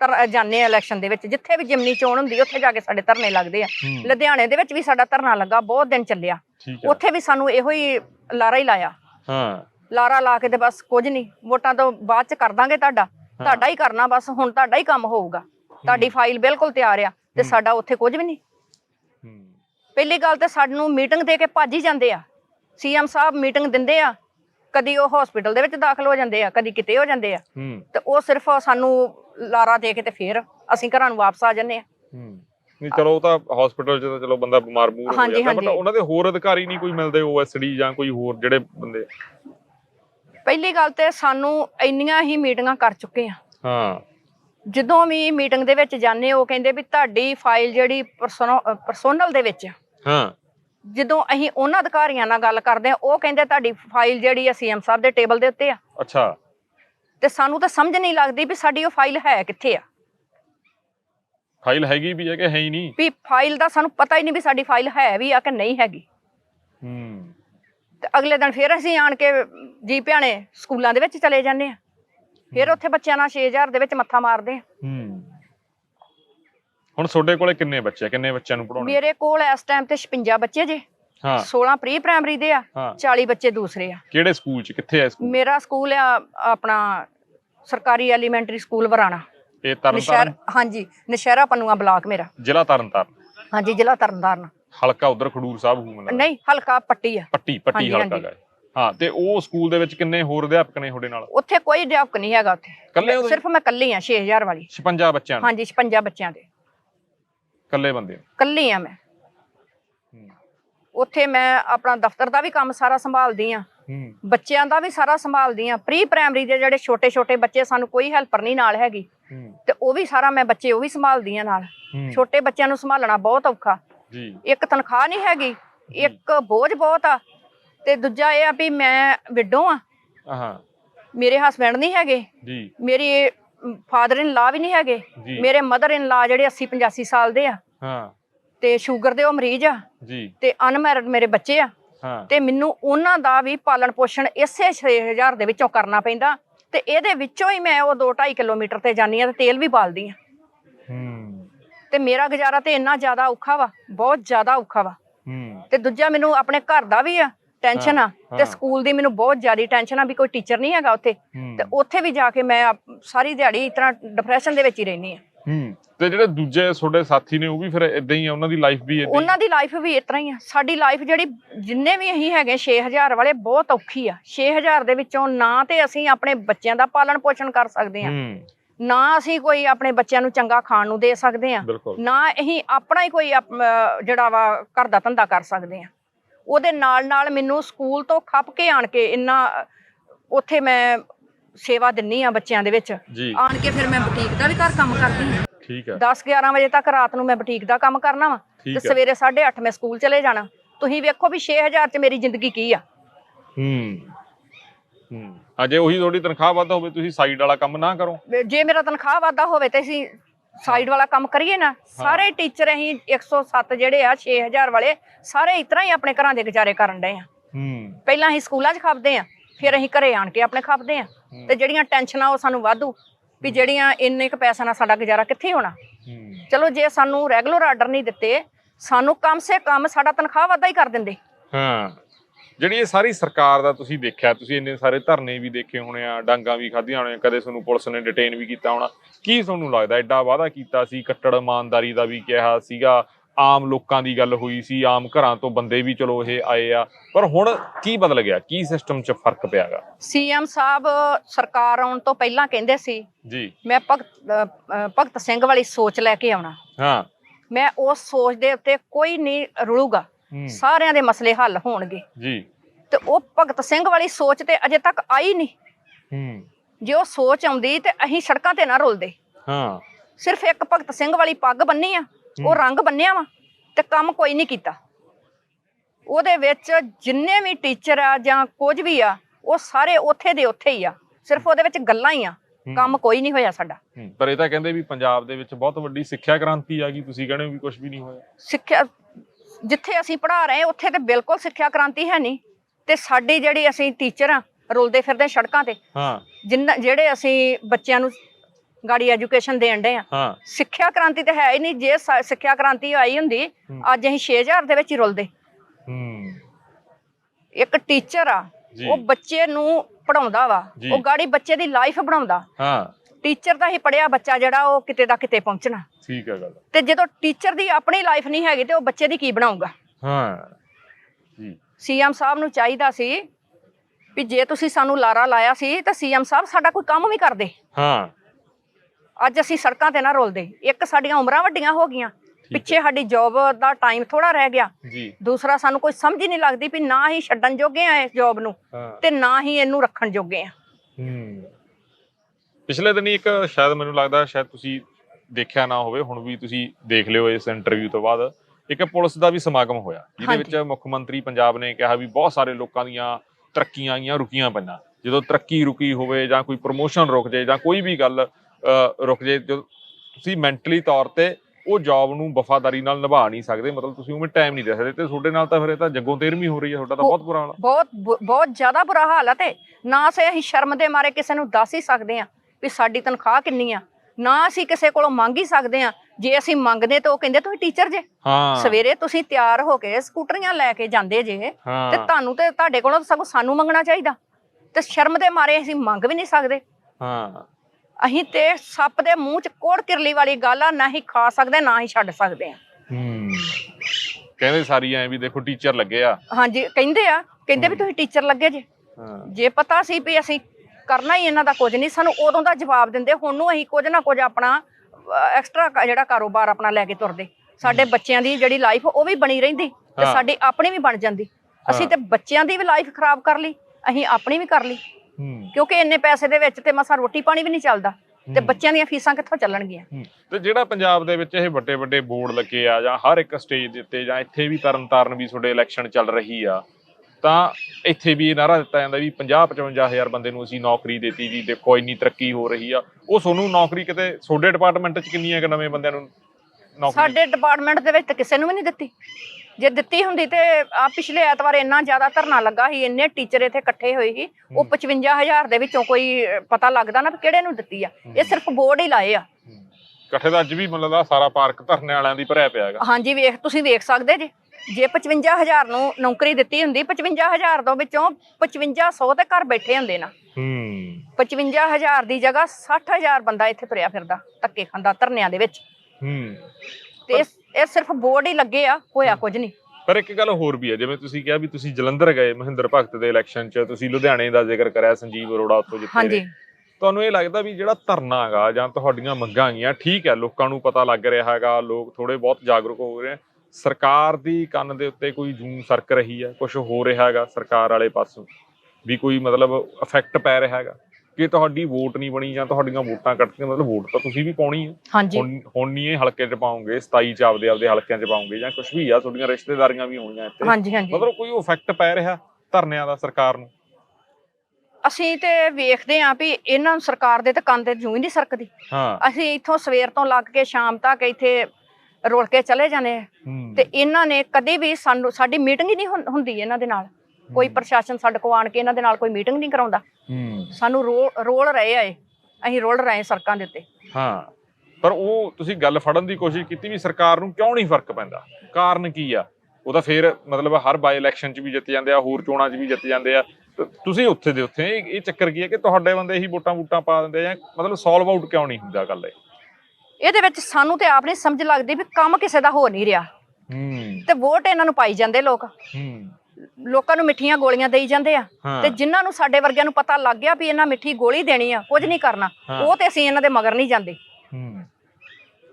ਤਰ ਜਾਂਦੇ ਆ ਇਲੈਕਸ਼ਨ ਦੇ ਵਿੱਚ। ਜਿੱਥੇ ਵੀ ਜਿਮਨੀ ਚੋਣ ਹੁੰਦੀ ਉੱਥੇ ਜਾ ਕੇ ਸਾਡੇ ਧਰਨੇ ਲੱਗਦੇ ਆ। ਹੂੰ। ਲੁਧਿਆਣੇ ਦੇ ਵਿੱਚ ਵੀ ਸਾਡਾ ਧਰਨਾ ਲੱਗਾ ਬਹੁਤ ਦਿਨ ਚੱਲਿਆ। ਠੀਕ ਹੈ ਉੱਥੇ ਵੀ ਸਾਨੂੰ ਇਹੋ ਹੀ ਲਾਰਾ ਹੀ ਲਾਇਆ। ਹਾਂ। ਲਾਰਾ ਲਾ ਕੇ ਤੇ ਬਸ ਕੁਝ ਨਹੀਂ। ਵੋਟਾਂ ਤੋਂ ਬਾਅਦ ਚ ਕਰ ਦਾਂਗੇ ਤੁਹਾਡਾ। ਤੁਹਾਡਾ ਹੀ ਕਰਨਾ ਬਸ ਹੁਣ ਤੁਹਾਡਾ ਹੀ ਕੰਮ ਹੋਊਗਾ। ਤੁਹਾਡੀ ਫਾਈਲ ਬਿਲਕੁਲ ਤਿਆਰ ਆ ਤੇ ਸਾਡਾ ਉੱਥੇ ਕੁਝ ਵੀ ਨਹੀਂ। ਪਹਿਲੀ ਗੱਲ ਤੇ ਸਾਨੂੰ ਮੀਟਿੰਗ ਦੇ ਕੇ ਭੱਜ ਹੀ ਜਾਂਦੇ ਆ। ਸੀਐਮ ਸਾਹਿਬ ਮੀਟਿੰਗ ਦਿੰਦੇ ਆ ਕਦੀ ਉਹ ਹਸਪੀਟਲ ਦੇ ਵਿੱਚ ਦਾਖਲ ਹੋ ਜਾਂਦੇ ਆ ਕਦੀ ਕਿਤੇ ਹੋ ਜਾਂਦੇ ਆ। ਤੇ ਉਹ ਸਿਰਫ ਸਾਨੂੰ ਲਾਰਾ ਦੇ ਕੇ ਤੇ ਫੇਰ ਅਸੀਂ ਘਰਾਂ ਨੂੰ ਵਾਪਸ ਆ ਜੰਨੇ ਆ। ਨਹੀਂ ਚਲੋ ਉਹ ਤਾਂ ਹਸਪੀਟਲ 'ਚ ਤਾਂ ਚਲੋ ਬੰਦਾ ਬਿਮਾਰ ਬੂਰ ਹੋ ਜਾਂਦਾ ਬਟ। ਉਹਨਾਂ ਦੇ ਹੋਰ ਅਧਿਕਾਰੀ ਨਹੀਂ ਕੋਈ ਮਿਲਦੇ ਓਐਸਡੀ ਜਾਂ ਕੋਈ ਹੋਰ ਜਿਹੜੇ ਬੰਦੇ। ਪਹਿਲੀ ਗੱਲ ਤੇ ਸਾਨੂੰ ਇੰਨੀਆਂ ਹੀ ਮੀਟਿੰਗਾਂ ਕਰ ਚੁੱਕੇ ਆ ਹਾਂ। ਜਦੋਂ ਵੀ ਮੀਟਿੰਗ ਦੇ ਵਿੱਚ ਜਾਂਦੇ ਉਹ ਕਹਿੰਦੇ ਵੀ ਤੁਹਾਡੀ ਫਾਈਲ ਜਿਹੜੀ ਪਰਸੋਨਲ ਦੇ ਵਿੱਚ ਹਾਂ। ਜਦੋਂ ਅਸੀਂ ਉਹਨਾਂ ਅਧਿਕਾਰੀਆਂ ਨਾਲ ਗੱਲ ਕਰਦੇ ਆ ਉਹ ਕਹਿੰਦੇ ਤੁਹਾਡੀ ਫਾਈਲ ਜਿਹੜੀ ਆ ਸੀਐਮ ਸਾਹਿਬ ਦੇ ਟੇਬਲ ਦੇ ਉੱਤੇ ਆ। ਅੱਛਾ। ਤੇ ਸਾਨੂੰ ਤਾਂ ਸਮਝ ਨਹੀਂ ਲੱਗਦੀ ਵੀ ਸਾਡੀ ਉਹ ਫਾਈਲ ਹੈ ਕਿੱਥੇ ਆ। ਫਾਈਲ ਹੈਗੀ ਵੀ ਹੈ ਕਿ ਹੈ ਹੀ ਨਹੀਂ? ਵੀ ਫਾਈਲ ਦਾ ਸਾਨੂੰ ਪਤਾ ਹੀ ਨਹੀਂ ਵੀ ਸਾਡੀ ਫਾਈਲ ਹੈ ਵੀ ਆ ਕਿ ਨਹੀਂ ਹੈਗੀ। ਹੂੰ। ਤੇ ਅਗਲੇ ਦਿਨ ਫਿਰ ਅਸੀਂ ਆਣ ਕੇ ਜੀ ਭਿਆਣੇ ਸਕੂਲਾਂ ਦੇ ਵਿੱਚ ਚਲੇ ਜਾਂਦੇ ਆ ਫਿਰ ਉੱਥੇ ਬੱਚਿਆਂ ਨਾਲ 6000 ਦੇ ਵਿੱਚ ਮੱਥਾ ਮਾਰਦੇ ਆ ਹੂੰ। ਹੁਣ ਤੁਹਾਡੇ ਕੋਲੇ ਕਿੰਨੇ ਬੱਚੇ ਆ? ਕਿੰਨੇ ਬੱਚਿਆਂ ਨੂੰ ਪੜਾਉਣੇ ਮੇਰੇ ਕੋਲ ਇਸ ਟਾਈਮ ਤੇ 56 ਬੱਚੇ ਜੇ। ਹਾਂ। 16 ਪ੍ਰੀ ਪ੍ਰਾਇਮਰੀ ਦੇ ਆ ਹਾਂ। 40 ਬੱਚੇ ਦੂਸਰੇ ਆ। ਕਿਹੜੇ ਸਕੂਲ 'ਚ? ਕਿੱਥੇ ਹੈ ਸਕੂਲ? ਮੇਰਾ ਸਕੂਲ ਆ ਆਪਣਾ ਸਰਕਾਰੀ ਐਲੀਮੈਂਟਰੀ ਸਕੂਲ ਵਰਾਣਾ। ਇਹ ਨਸ਼ਹਿਰ ਤਰਨਤਾਰਨ ਹਾਂਜੀ ਨਸ਼ਹਿਰਾ ਪਨੂਆ ਬਲਾਕ ਮੇਰਾ। ਜ਼ਿਲ੍ਹਾ ਤਰਨਤਾਰਨ। ਹਾਂਜੀ ਜ਼ਿਲ੍ਹਾ ਤਰਨਤਾਰਨ। ਹਲਕਾ ਉਧਰ ਖਡੂਰ ਸਾਹਿਬ ਹੂ ਮੈਨੂੰ ਨਹੀਂ ਹਲਕਾ ਪੱਟੀ ਆ। ਪੱਟੀ ਪੱਟੀ ਹਲਕਾ। ਗਏ ਹਾਂ ਤੇ ਉਹ ਸਕੂਲ ਦੇ ਵਿੱਚ ਕਿੰਨੇ ਹੋਰ ਅਧਿਆਪਕ ਨੇ ਤੁਹਾਡੇ ਨਾਲ? ਉੱਥੇ ਕੋਈ ਅਧਿਆਪਕ ਨਹੀਂ ਹੈਗਾ ਉੱਥੇ। ਤੁਸੀਂ? ਸਿਰਫ ਮੈਂ ਕੱਲੀ ਆ 6000 ਵਾਲੀ। 56 ਬੱਚਿਆਂ ਹਾਂਜੀ 56 ਬੱਚਿਆਂ ਦੇ। ਇਕੱਲੇ ਬੰਦੇ। ਕੱਲੀ ਆ ਮੈਂ। ਉੱਥੇ ਮੈਂ ਆਪਣਾ ਦਫ਼ਤਰ ਦਾ ਵੀ ਕੰਮ ਸਾਰਾ ਸੰਭਾਲਦੀ ਆ ਬੱਚਿਆਂ ਦਾ ਵੀ ਸਾਰਾ ਸੰਭਾਲਦੀ ਆ ਪ੍ਰੀ ਪ੍ਰਾਇਮਰੀ ਦੇ ਜਿਹੜੇ ਛੋਟੇ ਛੋਟੇ ਬੱਚੇ ਸਾਨੂੰ ਕੋਈ ਹੈਲਪਰ ਨਹੀਂ ਨਾਲ ਹੈਗੀ। ਤੇ ਉਹ ਵੀ ਸਾਰਾ ਮੈਂ ਬੱਚੇ ਉਹ ਵੀ ਸੰਭਾਲਦੀ ਆ ਨਾਲ। ਛੋਟੇ ਬੱਚਿਆਂ ਨੂੰ ਸੰਭਾਲਣਾ ਬਹੁਤ ਔਖਾ। ਜੀ। ਇੱਕ ਤਨਖਾਹ ਨਹੀਂ ਹੈਗੀ ਇੱਕ ਬੋਝ ਬਹੁਤ ਆ। ਤੇ ਦੂਜਾ ਇਹ ਆ ਵੀ ਮੈਂ ਵਿਡੋ ਆ। ਹਾਂ ਮੇਰੇ ਹਸਬੰਡ ਨਹੀਂ ਹੈਗੇ। ਜੀ। ਮੇਰੀ ਫਾਦਰ ਇਨ ਲਾ ਵੀ ਨਹੀਂ ਹੈਗੇ। ਮੇਰੇ ਮਦਰ ਇਨ ਲਾ ਜਿਹੜੇ 80 85 ਸਾਲ ਦੇ ਆ। ਹਾਂ। ਤੇ ਸ਼ੂਗਰ ਦੇ ਉਹ ਮਰੀਜ਼ ਆ। ਜੀ। ਤੇ ਅਨਮੈਰਿਡ ਮੇਰੇ ਬੱਚੇ ਆ। ਹਾਂ। ਤੇ ਮੈਨੂੰ ਉਹਨਾਂ ਦਾ ਵੀ ਪਾਲਣ ਪੋਸ਼ਣ ਇਸੇ 6000 ਦੇ ਵਿੱਚੋਂ ਕਰਨਾ ਪੈਂਦਾ। ਤੇ ਇਹਦੇ ਵਿੱਚੋਂ ਹੀ ਮੈਂ ਉਹ 2.5 ਕਿਲੋਮੀਟਰ ਤੇ ਜਾਂਦੀ ਆ ਤੇ ਤੇਲ ਵੀ ਬਾਲਦੀ ਆ ਹੂੰ। ਤੇ ਮੇਰਾ ਗੁਜ਼ਾਰਾ ਤੇ ਇੰਨਾ ਜ਼ਿਆਦਾ ਔਖਾ ਵਾ ਬਹੁਤ ਜ਼ਿਆਦਾ ਔਖਾ ਵਾ। ਹੂੰ। ਤੇ ਦੂਜਾ ਮੈਨੂੰ ਆਪਣੇ ਘਰ ਦਾ ਵੀ ਆ ਟੈਨਸ਼ਨ ਆ। ਤੇ ਸਕੂਲ ਦੀ ਮੈਨੂੰ ਬਹੁਤ ਜ਼ਿਆਦਾ ਟੈਨਸ਼ਨ ਆ ਵੀ ਕੋਈ ਟੀਚਰ ਨਹੀਂ ਹੈਗਾ ਉੱਥੇ। ਤੇ ਉੱਥੇ ਵੀ ਜਾ ਕੇ ਮੈਂ ਸਾਰੀ ਦਿਹਾੜੀ ਤਰ੍ਹਾਂ ਡਿਪਰੈਸ਼ਨ ਦੇ ਵਿੱਚ ਹੀ ਰਹਿੰਦੀ ਆ ਹੂੰ। ਤੇ ਜਿਹੜੇ ਦੂਜੇ ਤੁਹਾਡੇ ਸਾਥੀ ਨੇ ਉਹ ਵੀ ਫਿਰ ਇਦਾਂ ਹੀ ਆ ਉਹਨਾਂ ਦੀ ਲਾਈਫ ਵੀ ਇਦਾਂ ਉਹਨਾਂ ਦੀ ਲਾਈਫ ਵੀ ਇਸ ਤਰ੍ਹਾਂ ਹੀ ਆ। ਸਾਡੀ ਲਾਈਫ ਜਿਹੜੀ ਜਿੰਨੇ ਵੀ ਅਸੀਂ ਹੈਗੇ 6000 ਵਾਲੇ ਬਹੁਤ ਔਖੀ ਆ। 6000 ਦੇ ਵਿੱਚੋਂ ਨਾ ਤੇ ਅਸੀਂ ਆਪਣੇ ਬੱਚਿਆਂ ਦਾ ਪਾਲਣ ਪੋਸ਼ਣ ਕਰ ਸਕਦੇ ਆ ਹੂੰ। ਨਾ ਅਸੀਂ ਕੋਈ ਆਪਣੇ ਬੱਚਿਆਂ ਨੂੰ ਚੰਗਾ ਖਾਣ ਨੂੰ ਦੇ ਸਕਦੇ ਆ ਨਾ ਅਸੀਂ ਆਪਣਾ ਹੀ ਕੋਈ ਜਿਹੜਾ ਵਾ ਘਰ ਦਾ ਧੰਦਾ ਕਰ ਸਕਦੇ ਆ ਉਹਦੇ ਨਾਲ ਨਾਲ ਮੈਨੂੰ ਸਕੂਲ ਤੋਂ ਖੱਪ ਕੇ ਆਣ ਕੇ ਇੰਨਾ ਉੱਥੇ ਮੈਂ ਸੇਵਾ ਦਿੰਨੀ ਆ ਬੱਚਿਆਂ ਦੇ ਵਿੱਚ। ਆਣ ਕੇ ਫਿਰ ਮੈਂ ਬੁਟੀਕ ਦਾ ਵੀ ਘਰ ਕੰਮ ਕਰਦੀ ਆ ਠੀਕ ਹੈ। 10 11 ਵਜੇ ਤੱਕ ਰਾਤ ਨੂੰ ਮੈਂ ਬੁਟੀਕ ਦਾ ਕੰਮ ਕਰਨਾ ਵਾ ਤੇ ਹੈ। ਸਵੇਰੇ 8:30 ਮੈਂ ਸਕੂਲ ਚਲੇ ਜਾਣਾ। ਤੁਸੀਂ ਵੇਖੋ ਵੀ 6000 ਚ ਮੇਰੀ ਜ਼ਿੰਦਗੀ ਕੀ ਆ। ਹੂੰ। ਹੂੰ। ਅਜੇ ਉਹੀ ਤੁਹਾਡੀ ਤਨਖਾਹ ਵੱਧ ਹੋਵੇ ਤੁਸੀਂ ਸਾਈਡ ਵਾਲਾ ਕੰਮ ਨਾ ਕਰੋ। ਜੇ ਮੇਰਾ ਤਨਖਾਹ ਵਾਧਾ ਹੋਵੇ ਤੇ ਅਸੀਂ ਸਾਈਡ ਵਾਲਾ ਕੰਮ ਕਰੀਏ ਨਾ ਸਾਰੇ ਟੀਚਰ ਅਸੀਂ 107 ਜਿਹੜੇ ਆ 6000 ਵਾਲੇ ਸਾਰੇ ਇਸ ਤਰ੍ਹਾਂ ਹੀ ਆਪਣੇ ਘਰਾਂ ਦੇ ਗੁਜ਼ਾਰੇ ਕਰਨ ਡਏ ਆ। ਹੂੰ। ਪਹਿਲਾਂ ਅਸੀਂ ਸਕੂਲਾਂ 'ਚ ਖਾਪਦੇ ਆ ਫਿਰ ਅਸੀਂ ਘਰੇ ਆਣ ਕੇ ਆਪਣੇ ਖਾਪਦੇ ਆ। ਤੇ ਜਿਹੜੀਆਂ ਟੈਨਸ਼ਨਾਂ ਉਹ ਸਾਨੂੰ ਵਾਧੂ ਵੀ ਜਿਹੜੀਆਂ ਇੰਨੇ ਕ ਪੈਸਾ ਨਾਲ ਸਾਡਾ ਗੁਜ਼ਾਰਾ ਕਿੱਥੇ ਹੋਣਾ? ਚਲੋ ਜੇ ਸਾਨੂੰ ਰੈਗੂਲਰ ਆਰਡਰ ਨਹੀਂ ਦਿੱਤੇ ਸਾਨੂੰ ਕਮ ਸੇ ਕਮ ਸਾਡਾ ਤਨਖਾਹ ਵਾਧਾ ਹੀ ਕਰ ਦਿੰਦੇ। ਹਾਂ। ਜਿਹੜੀ ਇਹ ਸਾਰੀ ਸਰਕਾਰ ਦਾ ਤੁਸੀਂ ਦੇਖਿਆ ਤੁਸੀਂ ਇੰਨੇ ਸਾਰੇ ਧਰਨੇ ਵੀ ਦੇਖੇ ਹੋਣੇ ਆ ਡਾਂਗਾ ਵੀ ਖਾਧੀਆਂ ਹੋਣੀਆਂ ਕਦੇ ਤੁਹਾਨੂੰ ਪੁਲਿਸ ਨੇ ਡਿਟੇਨ ਵੀ ਕੀਤਾ ਹੋਣਾ। ਕੀ ਤੁਹਾਨੂੰ ਲੱਗਦਾ ਐਡਾ ਵਾਅਦਾ ਕੀਤਾ ਸੀ ਕੱਟੜ ਇਮਾਨਦਾਰੀ ਦਾ ਵੀ ਕਿਹਾ ਸੀਗਾ ਆਮ ਲੋਕਾਂ ਦੀ ਗੱਲ ਹੋਈ ਸੀ ਆਮ ਘਰਾਂ ਤੋਂ ਬੰਦੇ ਵੀ ਚਲੋ ਇਹ ਆਏ ਆ। ਪਰ ਹੁਣ ਕੀ ਬਦਲ ਗਿਆ? ਕੀ ਸਿਸਟਮ 'ਚ ਫ਼ਰਕ ਪਿਆਗਾ? ਸੀਐਮ ਸਾਹਿਬ ਸਰਕਾਰ ਆਉਣ ਤੋਂ ਪਹਿਲਾਂ ਕਹਿੰਦੇ ਸੀ ਜੀ। ਮੈਂ ਭਗਤ ਭਗਤ ਸਿੰਘ ਵਾਲੀ ਸੋਚ ਲੈ ਕੇ ਆਉਣਾ। ਹਾਂ। ਮੈਂ ਉਸ ਸੋਚ ਦੇ ਉੱਤੇ ਕੋਈ ਨਹੀਂ ਰੁਲੂਗਾ। ਸਾਰਿਆਂ ਦੇ ਮਸਲੇ ਹੱਲ ਹੋਣਗੇ। ਜੀ। ਤੇ ਉਹ ਭਗਤ ਸਿੰਘ ਵਾਲੀ ਸੋਚ ਤੇ ਅਜੇ ਤੱਕ ਆਈ ਨਹੀਂ। ਹੂੰ। ਜੇ ਉਹ ਸੋਚ ਆਉਂਦੀ ਤੇ ਅਸੀਂ ਸੜਕਾਂ ਤੇ ਨਾ ਰੁਲਦੇ। ਹਾਂ। ਸਿਰਫ ਇੱਕ ਭਗਤ ਸਿੰਘ ਵਾਲੀ ਪੱਗ ਬੰਨੀ ਆ ਉਹ। ਰੰਗ ਬੰਨਿਆ ਵਾ ਤੇ ਕੰਮ ਕੋਈ ਨਹੀਂ ਕੀਤਾ। ਉਹਦੇ ਵਿੱਚ ਜਿੰਨੇ ਵੀ ਟੀਚਰ ਆ ਜਾਂ ਕੁਝ ਵੀ ਆ ਉਹ ਸਾਰੇ ਉੱਥੇ ਦੇ ਉੱਥੇ ਹੀ ਆ। ਸਿਰਫ ਉਹਦੇ ਵਿੱਚ ਗੱਲਾਂ ਹੀ ਆ। ਕੰਮ ਕੋਈ ਨਹੀਂ ਹੋਇਆ ਸਾਡਾ। ਪਰ ਇਹ ਤਾਂ ਕਹਿੰਦੇ ਵੀ ਪੰਜਾਬ ਦੇ ਵਿੱਚ ਬਹੁਤ ਵੱਡੀ ਸਿੱਖਿਆ ਕ੍ਰਾਂਤੀ ਆ ਗਈ ਤੁਸੀਂ ਕਹਿੰਦੇ ਵੀ ਕੁਝ ਵੀ ਨਹੀਂ ਹੋਇਆ। ਸਿੱਖਿਆ ਜਿੱਥੇ ਅਸੀਂ ਪੜ੍ਹਾ ਰਹੇ ਉੱਥੇ ਤੇ ਬਿਲਕੁਲ ਸਿੱਖਿਆ ਕ੍ਰਾਂਤੀ ਹੈ ਨਹੀਂ। ਤੇ ਸਾਡੀ ਜਿਹੜੀ ਅਸੀਂ ਟੀਚਰ ਆ ਰੁਲਦੇ ਫਿਰਦੇ ਸੜਕਾਂ ਤੇ ਹਾਂ। ਜਿੰਨਾ ਜਿਹੜੇ ਅਸੀਂ ਬੱਚਿਆਂ ਨੂੰ ਗਾੜੀ ਐਜੂਕੇਸ਼ਨ ਦੇਣ ਦੇ ਆ ਹਾਂ। ਸਿੱਖਿਆ ਕ੍ਰਾਂਤੀ ਤੇ ਹੈ ਹੀ ਨਹੀਂ ਜੇ ਸਾ- ਸਿੱਖਿਆ ਕ੍ਰਾਂਤੀ ਆਈ ਹੁੰਦੀ। ਅੱਜ ਅਸੀਂ 6000 ਦੇ ਵਿੱਚ ਹੀ ਰੁਲਦੇ। ਹੂੰ। ਇੱਕ ਟੀਚਰ ਆ ਜੀ। ਉਹ ਬੱਚੇ ਨੂੰ ਪੜਾਉਂਦਾ ਵਾ ਜੀ। ਉਹ ਗਾੜੀ ਬੱਚੇ ਦੀ ਲਾਈਫ ਬਣਾਉਂਦਾ। ਹਾਂ। ਟੀਚਰ ਦਾ ਹੀ ਪੜਿਆ ਬੱਚਾ ਜਿਹੜਾ ਉਹ ਕਿਤੇ ਦਾ ਕਿਤੇ ਪਹੁੰਚਣਾ। ਠੀਕ ਹੈ ਗੱਲ। ਤੇ ਜਦੋਂ ਟੀਚਰ ਦੀ ਆਪਣੀ ਲਾਈਫ ਨਹੀਂ ਹੈਗੀ ਤੇ ਉਹ ਬੱਚੇ ਦੀ ਕੀ ਬਣਾਊਗਾ? ਹਾਂ। ਜੀ। ਸੀਐਮ ਸਾਹਿਬ ਨੂੰ ਚਾਹੀਦਾ ਸੀ ਵੀ ਜੇ ਤੁਸੀਂ ਸਾਨੂੰ ਲਾਰਾ ਲਾਇਆ ਸੀ ਤਾਂ ਸੀਐਮ ਸਾਹਿਬ ਸਾਡਾ ਕੋਈ ਕੰਮ ਵੀ ਕਰਦੇ। ਹਾਂ। ਅੱਜ ਅਸੀਂ ਸੜਕਾਂ ਤੇ ਨਾ ਰੁਲਦੇ। ਇੱਕ ਸਾਡੀਆਂ ਉਮਰਾਂ ਵੱਡੀਆਂ ਹੋ ਗਈਆਂ। ਪਿੱਛੇ ਸਾਡੀ ਜੌਬ ਦਾ ਟਾਈਮ ਥੋੜਾ ਰਹਿ ਗਿਆ। ਜੀ। ਦੂਸਰਾ ਸਾਨੂੰ ਕੋਈ ਸਮਝ ਹੀ ਨਹੀਂ ਲੱਗਦੀ ਵੀ ਨਾ ਹੀ ਛੱਡਣ ਜੋਗੇ ਆ ਇਸ ਜੌਬ ਨੂੰ ਤੇ ਨਾ ਹੀ ਇਹਨੂੰ ਰੱਖਣ ਜੋਗੇ ਆ। ਹੂੰ। ਪਿਛਲੇ ਦਿਨੀ ਇੱਕ ਸ਼ਾਇਦ ਮੈਨੂੰ ਲੱਗਦਾ ਸ਼ਾਇਦ ਤੁਸੀਂ ਦੇਖਿਆ ਨਾ ਹੋਵੇ ਹੁਣ ਵੀ ਤੁਸੀਂ ਦੇਖ ਲਿਓ ਇਸ ਇੰਟਰਵਿਊ ਤੋਂ ਬਾਅਦ। ਇੱਕ ਪੁਲਿਸ ਦਾ ਵੀ ਸਮਾਗਮ ਹੋਇਆ ਜਿਹਦੇ ਵਿੱਚ ਮੁੱਖ ਮੰਤਰੀ ਪੰਜਾਬ ਨੇ ਕਿਹਾ ਵੀ ਬਹੁਤ ਸਾਰੇ ਲੋਕਾਂ ਦੀਆਂ ਤਰੱਕੀਆਂ ਆਈਆਂ ਰੁਕੀਆਂ ਪਈਆਂ। ਜਦੋਂ ਤਰੱਕੀ ਰੁਕੀ ਹੋਵੇ ਜਾਂ ਕੋਈ ਪ੍ਰੋਮੋਸ਼ਨ ਰੁਕ ਜੇ ਜਾਂ ਕੋਈ ਵੀ ਗੱਲ ਰੁਕ ਜੇ ਤੁਸੀਂ ਮੈਂਟਲੀ ਤੌਰ ਤੇ ਉਹ ਜੌਬ ਨੂੰ ਵਫਾਦਾਰੀ ਨਾਲ ਨਿਭਾ ਨਹੀਂ ਸਕਦੇ ਮਤਲਬ ਤੁਸੀਂ ਉਵੇਂ ਟਾਈਮ ਨਹੀਂ ਦੇ ਸਕਦੇ ਤੇ ਤੁਹਾਡੇ ਨਾਲ ਤਾਂ ਫਿਰ ਇਹ ਤਾਂ ਜੱਗੋਂ ਤੇਰਵੀਂ ਹੋ ਰਹੀ ਹੈ ਤੁਹਾਡਾ ਤਾਂ ਬਹੁਤ ਬੁਰਾ ਹਾਲ। ਬਹੁਤ ਬਹੁਤ ਜ਼ਿਆਦਾ ਬੁਰਾ ਹਾਲ ਆ ਤੇ ਨਾ ਸੇ ਅਸੀਂ ਸ਼ਰਮ ਦੇ ਮਾਰੇ ਕਿਸੇ ਨੂੰ ਦੱਸ ਹੀ ਸਕਦੇ ਆ ਵੀ ਸਾਡੀ ਤਨਖਾਹ ਕਿੰਨੀ ਆ। ਨਾ ਅਸੀਂ ਕਿਸੇ ਕੋਲੋਂ ਮੰਗ ਹੀ ਸਕਦੇ ਆ ਜੇ ਅਸੀਂ ਮੰਗਦੇ ਤਾਂ ਉਹ ਕਹਿੰਦੇ ਤੁਸੀਂ ਟੀਚਰ ਜੇ। ਹਾਂ। ਸਵੇਰੇ ਤੁਸੀਂ ਤਿਆਰ ਹੋ ਕੇ ਸਕੂਟਰੀਆਂ ਲੈ ਕੇ ਜਾਂਦੇ ਜੇ ਤੇ ਤੁਹਾਨੂੰ ਤੇ ਤੁਹਾਡੇ ਕੋਲੋਂ ਤਾਂ ਸਗੋਂ ਸਾਨੂੰ ਮੰਗਣਾ ਚਾਹੀਦਾ। ਤੇ ਸ਼ਰਮ ਦੇ ਮਾਰੇ ਅਸੀਂ ਮੰਗ ਵੀ ਨਹੀਂ ਸਕਦੇ। ਹਾਂ। ਅਸੀਂ ਤੇ ਸੱਪ ਦੇ ਮੂੰਹ 'ਚ ਕੋੜ ਕਿਰਲੀ ਵਾਲੀ ਗੱਲ ਆ ਨਾ ਹੀ ਖਾ ਸਕਦੇ ਨਾ ਹੀ ਛੱਡ ਸਕਦੇ ਆ। ਹੂੰ। ਕਹਿੰਦੇ ਸਾਰੀ ਐ ਵੀ ਦੇਖੋ ਟੀਚਰ ਲੱਗੇ ਆ। ਹਾਂਜੀ ਕਹਿੰਦੇ ਆ ਕਹਿੰਦੇ ਵੀ ਤੁਸੀਂ ਟੀਚਰ ਲੱਗੇ ਜੇ। ਜੇ ਪਤਾ ਸੀ ਵੀ ਅਸੀਂ ਕਰਨਾ ਹੀ ਇਹਨਾਂ ਦਾ ਕੁਝ ਨਹੀਂ। ਸਾਨੂੰ ਉਦੋਂ ਦਾ ਜਵਾਬ ਦਿੰਦੇ ਹੁਣ ਨੂੰ ਅਸੀਂ ਕੁਝ ਨਾ ਕੁਝ ਆਪਣਾ ਐਕਸਟਰਾ ਜਿਹੜਾ ਕਾਰੋਬਾਰ ਆਪਣਾ ਲੈ ਕੇ ਤੁਰਦੇ। ਸਾਡੇ ਬੱਚਿਆਂ ਦੀ ਜਿਹੜੀ ਲਾਈਫ ਉਹ ਵੀ ਬਣੀ ਰਹਿੰਦੀ ਤੇ। ਸਾਡੀ ਆਪਣੀ ਵੀ ਬਣ ਜਾਂਦੀ। ਅਸੀਂ ਤੇ ਬੱਚਿਆਂ ਦੀ ਵੀ ਲਾਈਫ ਖਰਾਬ ਕਰ ਲਈ ਅਸੀਂ ਆਪਣੀ ਵੀ ਕਰ ਲਈ। ਕਿਉਂਕਿ ਇੰਨੇ ਪੈਸੇ ਦੇ ਵਿੱਚ ਤੇ ਮਸਾ ਰੋਟੀ ਪਾਣੀ ਵੀ ਨਹੀਂ ਚੱਲਦਾ ਤੇ। ਬੱਚਿਆਂ ਦੀਆਂ ਫੀਸਾਂ ਕਿੱਥੋਂ ਚੱਲਣਗੀਆਂ। ਤੇ ਜਿਹੜਾ ਪੰਜਾਬ ਦੇ ਵਿੱਚ ਇਹ ਵੱਡੇ ਵੱਡੇ ਬੋਰਡ ਲੱਗੇ ਆ ਜਾਂ ਹਰ ਇੱਕ ਸਟੇਜ ਦੇ ਉੱਤੇ ਜਾਂ ਇੱਥੇ ਵੀ ਤਰਨ ਤਾਰਨ ਵੀ ਤੁਹਾਡੇ ਇਲੈਕਸ਼ਨ ਚੱਲ ਰਹੀ ਆ ਤਾਂ ਇੱਥੇ ਵੀ ਇਹ ਨਾਰਾ ਦਿੱਤਾ ਜਾਂਦਾ ਵੀ 50 55000 ਬੰਦੇ ਨੂੰ ਅਸੀਂ ਨੌਕਰੀ ਦਿੱਤੀ ਜੀ। ਦੇਖੋ ਇੰਨੀ ਤਰੱਕੀ ਹੋ ਰਹੀ ਆ। ਉਹ ਤੁਹਾਨੂੰ ਨੌਕਰੀ ਕਿਤੇ ਤੁਹਾਡੇ ਡਿਪਾਰਟਮੈਂਟ 'ਚ ਕਿੰਨੀਆਂ ਕੁ ਨਵੇਂ ਬੰਦਿਆਂ ਨੂੰ ਨੌਕਰੀ ਸਾਡੇ ਡਿਪਾਰਟਮੈਂਟ ਦੇ ਵਿੱਚ ਤਾਂ ਕਿਸੇ ਨੂੰ ਵੀ ਨਹੀਂ ਦਿੱਤੀ। ਜੇ ਦਿੱਤੀ ਹੁੰਦੀ ਤੇ ਆ ਪਿਛਲੇ ਐਤਵਾਰ ਇੰਨਾ ਜ਼ਿਆਦਾ ਧਰਨਾ ਲੱਗਾ ਸੀ ਇੰਨੇ ਟੀਚਰ ਇੱਥੇ ਇਕੱਠੇ ਹੋਏ ਸੀ ਉਹ 55000 ਦੇ ਵਿੱਚੋਂ ਕੋਈ ਪਤਾ ਲੱਗਦਾ ਨਾ ਵੀ ਕਿਹੜੇ ਨੂੰ ਦਿੱਤੀ ਆ। ਇਹ ਸਿਰਫ ਬੋਰਡ ਹੀ ਲਾਏ ਆ। ਇਕੱਠੇ ਦਾ ਅੱਜ ਵੀ ਮਤਲਬ ਦਾ ਸਾਰਾ ਪਾਰਕ ਧਰਨੇ ਵਾਲਿਆਂ ਦੀ ਭਰਿਆ ਪਿਆ ਹੈਗਾ। ਹਾਂਜੀ ਵੇਖ ਤੁਸੀਂ ਵੇਖ ਸਕਦੇ ਜੇ। ਜੇ 55000 ਨੂੰ ਨੌਕਰੀ ਦਿੱਤੀ ਹੁੰਦੀ 55000 ਤੋਂ ਵਿੱਚੋਂ 5500 ਤੇ ਘਰ ਬੈਠੇ ਹੁੰਦੇ ਨਾ। ਹੂੰ। 55000 ਦੀ ਜਗ੍ਹਾ 60000 ਬੰਦਾ ਇੱਥੇ ਤੁਰਿਆ ਫਿਰਦਾ ਧੱਕੇ ਖਾਂਦਾ ਧਰਨਿਆਂ ਦੇ ਵਿੱਚ। ਹੂੰ। ਤੇ ਇਹ- ਇਹ ਸਿਰਫ ਬੋਰਡ ਹੀ ਲੱਗੇ ਆ ਹੋਇਆ ਕੁਝ ਨਹੀਂ। ਪਰ ਇੱਕ ਗੱਲ ਹੋਰ ਵੀ ਹੈ ਜਿਵੇਂ ਤੁਸੀਂ ਕਿਹਾ ਵੀ ਤੁਸੀਂ ਜਲੰਧਰ ਗਏ ਮਹਿੰਦਰ ਭਗਤ ਦੇ ਇਲੈਕਸ਼ਨ 'ਚ ਤੁਸੀਂ ਲੁਧਿਆਣੇ ਦਾ ਜ਼ਿਕਰ ਕਰਿਆ ਸੰਜੀਵ ਅਰੋੜਾ ਉੱਥੋਂ ਜਿੱਤੇ ਹਾਂਜੀ। ਨੇ। ਤੁਹਾਨੂੰ ਇਹ ਲੱਗਦਾ ਵੀ ਜਿਹੜਾ ਧਰਨਾ ਹੈਗਾ ਜਾਂ ਤੁਹਾਡੀਆਂ ਮੰਗਾਂ ਹੈਗੀਆਂ ਠੀਕ ਹੈ ਲੋਕਾਂ ਨੂੰ ਪਤਾ ਲੱਗ ਰਿਹਾ ਹੈਗਾ ਲੋਕ ਥੋੜੇ ਬਹੁਤ ਜਾਗਰੂਕ ਹੋ ਰਹੇ ਆ। ਸਰਕਾਰ ਦੀ ਕੰਨ ਦੇ ਉੱਤੇ ਕੋਈ ਜੂੰ ਸਰਕ ਰਹੀ ਹੈ ਕੁਝ ਹੋ ਰਿਹਾ ਹੈਗਾ ਸਰਕਾਰ ਵਾਲੇ ਪਾਸੋਂ? ਵੀ ਕੋਈ ਮਤਲਬ ਇਫੈਕਟ ਪੈ ਰਿਹਾ ਹੈਗਾ? ਕਿ ਤੁਹਾਡੀ ਵੋਟ ਨਹੀਂ ਬਣੀ ਜਾਂ ਤੁਹਾਡੀਆਂ ਵੋਟਾਂ ਕੱਟਦੀਆਂ ਮਤਲਬ ਵੋਟ ਤਾਂ ਤੁਸੀਂ ਵੀ ਪਾਉਣੀ ਹੈ? ਹੁਣ ਨਹੀਂ ਇਹ ਹਲਕੇ 'ਚ ਪਾਉਂਗੇ 27 ਚ ਆਪਦੇ ਆਪਦੇ ਹਲਕਿਆਂ 'ਚ ਪਾਉਂਗੇ ਜਾਂ ਕੁਝ ਵੀ ਆ ਤੁਹਾਡੀਆਂ ਰਿਸ਼ਤੇਦਾਰੀਆਂ ਵੀ ਹੋਣੀਆਂ ਇੱਥੇ। ਮਤਲਬ ਕੋਈ ਇਫੈਕਟ ਪੈ ਰਿਹਾ ਧਰਨਿਆਂ ਦਾ ਸਰਕਾਰ ਨੂੰ? ਅਸੀਂ ਤੇ ਵੇਖਦੇ ਆਂ ਵੀ ਇਹਨਾਂ ਨੂੰ ਸਰਕਾਰ ਦੇ ਤੇ ਕੰਨ ਤੇ ਜੂੰ ਹੀ ਨਹੀਂ ਸਰਕਦੀ। ਹਾਂ। ਅਸੀਂ ਇੱਥੋਂ ਸਵੇਰ ਤੋਂ ਲੱਗ ਕੇ ਸ਼ਾਮ ਤੱਕ ਇੱਥੇ ਰੁਲ ਕੇ ਚਲੇ ਜਾਂਦੇ ਆ। ਤੇ ਇਹਨਾਂ ਨੇ ਕਦੇ ਵੀ ਸਾਨੂੰ ਸਾਡੀ ਮੀਟਿੰਗ ਹੀ ਨਹੀਂ ਹੁੰ- ਹੁੰਦੀ ਇਹਨਾਂ ਦੇ ਨਾਲ। ਕੋਈ ਪ੍ਰਸ਼ਾਸਨ ਸਾਡੇ ਕੋਲ ਆਣ ਕੇ ਇਹਨਾਂ ਦੇ ਨਾਲ ਕੋਈ ਮੀਟਿੰਗ ਨਹੀਂ ਕਰਾਉਂਦਾ। ਹੂੰ। ਸਾਨੂੰ ਰੋਲ ਰੋਲ ਰਹੇ ਆ ਇਹ। ਅਸੀਂ ਰੋਲ ਰਹੇ ਸੜਕਾਂ ਦੇ ਉੱਤੇ। ਹਾਂ। ਪਰ ਉਹ ਤੁਸੀਂ ਗੱਲ ਫੜਨ ਦੀ ਕੋਸ਼ਿਸ਼ ਕੀਤੀ ਵੀ ਸਰਕਾਰ ਨੂੰ ਕਿਉਂ ਨਹੀਂ ਫ਼ਰਕ ਪੈਂਦਾ? ਕਾਰਨ ਕੀ ਆ? ਉਹ ਤਾਂ ਫੇਰ ਮਤਲਬ ਹਰ ਬਾਈ ਇਲੈਕਸ਼ਨ 'ਚ ਵੀ ਜਿੱਤ ਜਾਂਦੇ ਆ ਹੋਰ ਚੋਣਾਂ 'ਚ ਵੀ ਜਿੱਤ ਜਾਂਦੇ ਆ। ਤੇ ਤੁਸੀਂ ਉੱਥੇ ਦੇ ਉੱਥੇ ਇਹ ਇਹ ਚੱਕਰ ਕੀ ਹੈ ਕਿ ਤੁਹਾਡੇ ਬੰਦੇ ਹੀ ਵੋਟਾਂ ਵੋਟਾਂ ਪਾ ਦਿੰਦੇ ਆ ਮਤਲਬ ਸੋਲਵ ਆਊਟ ਕਿਉਂ ਨਹੀਂ ਹੁੰਦਾ ਗੱਲ ਇਹ? ਇਹਦੇ ਵਿੱਚ ਸਾਨੂੰ ਤੇ ਆਪ ਨਹੀਂ ਸਮਝ ਲੱਗਦੀ ਵੀ ਕੰਮ ਕਿਸੇ ਦਾ ਹੋ ਨਹੀਂ ਰਿਹਾ। ਹੂੰ। ਤੇ ਵੋਟ ਇਹਨਾਂ ਨੂੰ ਪਾਈ ਜਾਂਦੇ ਲੋਕ। ਹੂੰ। ਲੋਕਾਂ ਨੂੰ ਮਿੱਠੀਆਂ ਗੋਲੀਆਂ ਦੇਈ ਜਾਂਦੇ ਆ। ਤੇ ਜਿਨ੍ਹਾਂ ਨੂੰ ਸਾਡੇ ਵਰਗਿਆਂ ਨੂੰ ਪਤਾ ਲੱਗ ਗਿਆ ਵੀ ਇਹਨਾਂ ਮਿੱਠੀ ਗੋਲੀ ਦੇਣੀ ਆ ਕੁਝ ਨਹੀਂ ਕਰਨਾ। ਉਹ ਤੇ ਅਸੀਂ ਇਹਨਾਂ ਦੇ ਮਗਰ ਨਹੀਂ ਜਾਂਦੇ। ਹੂੰ।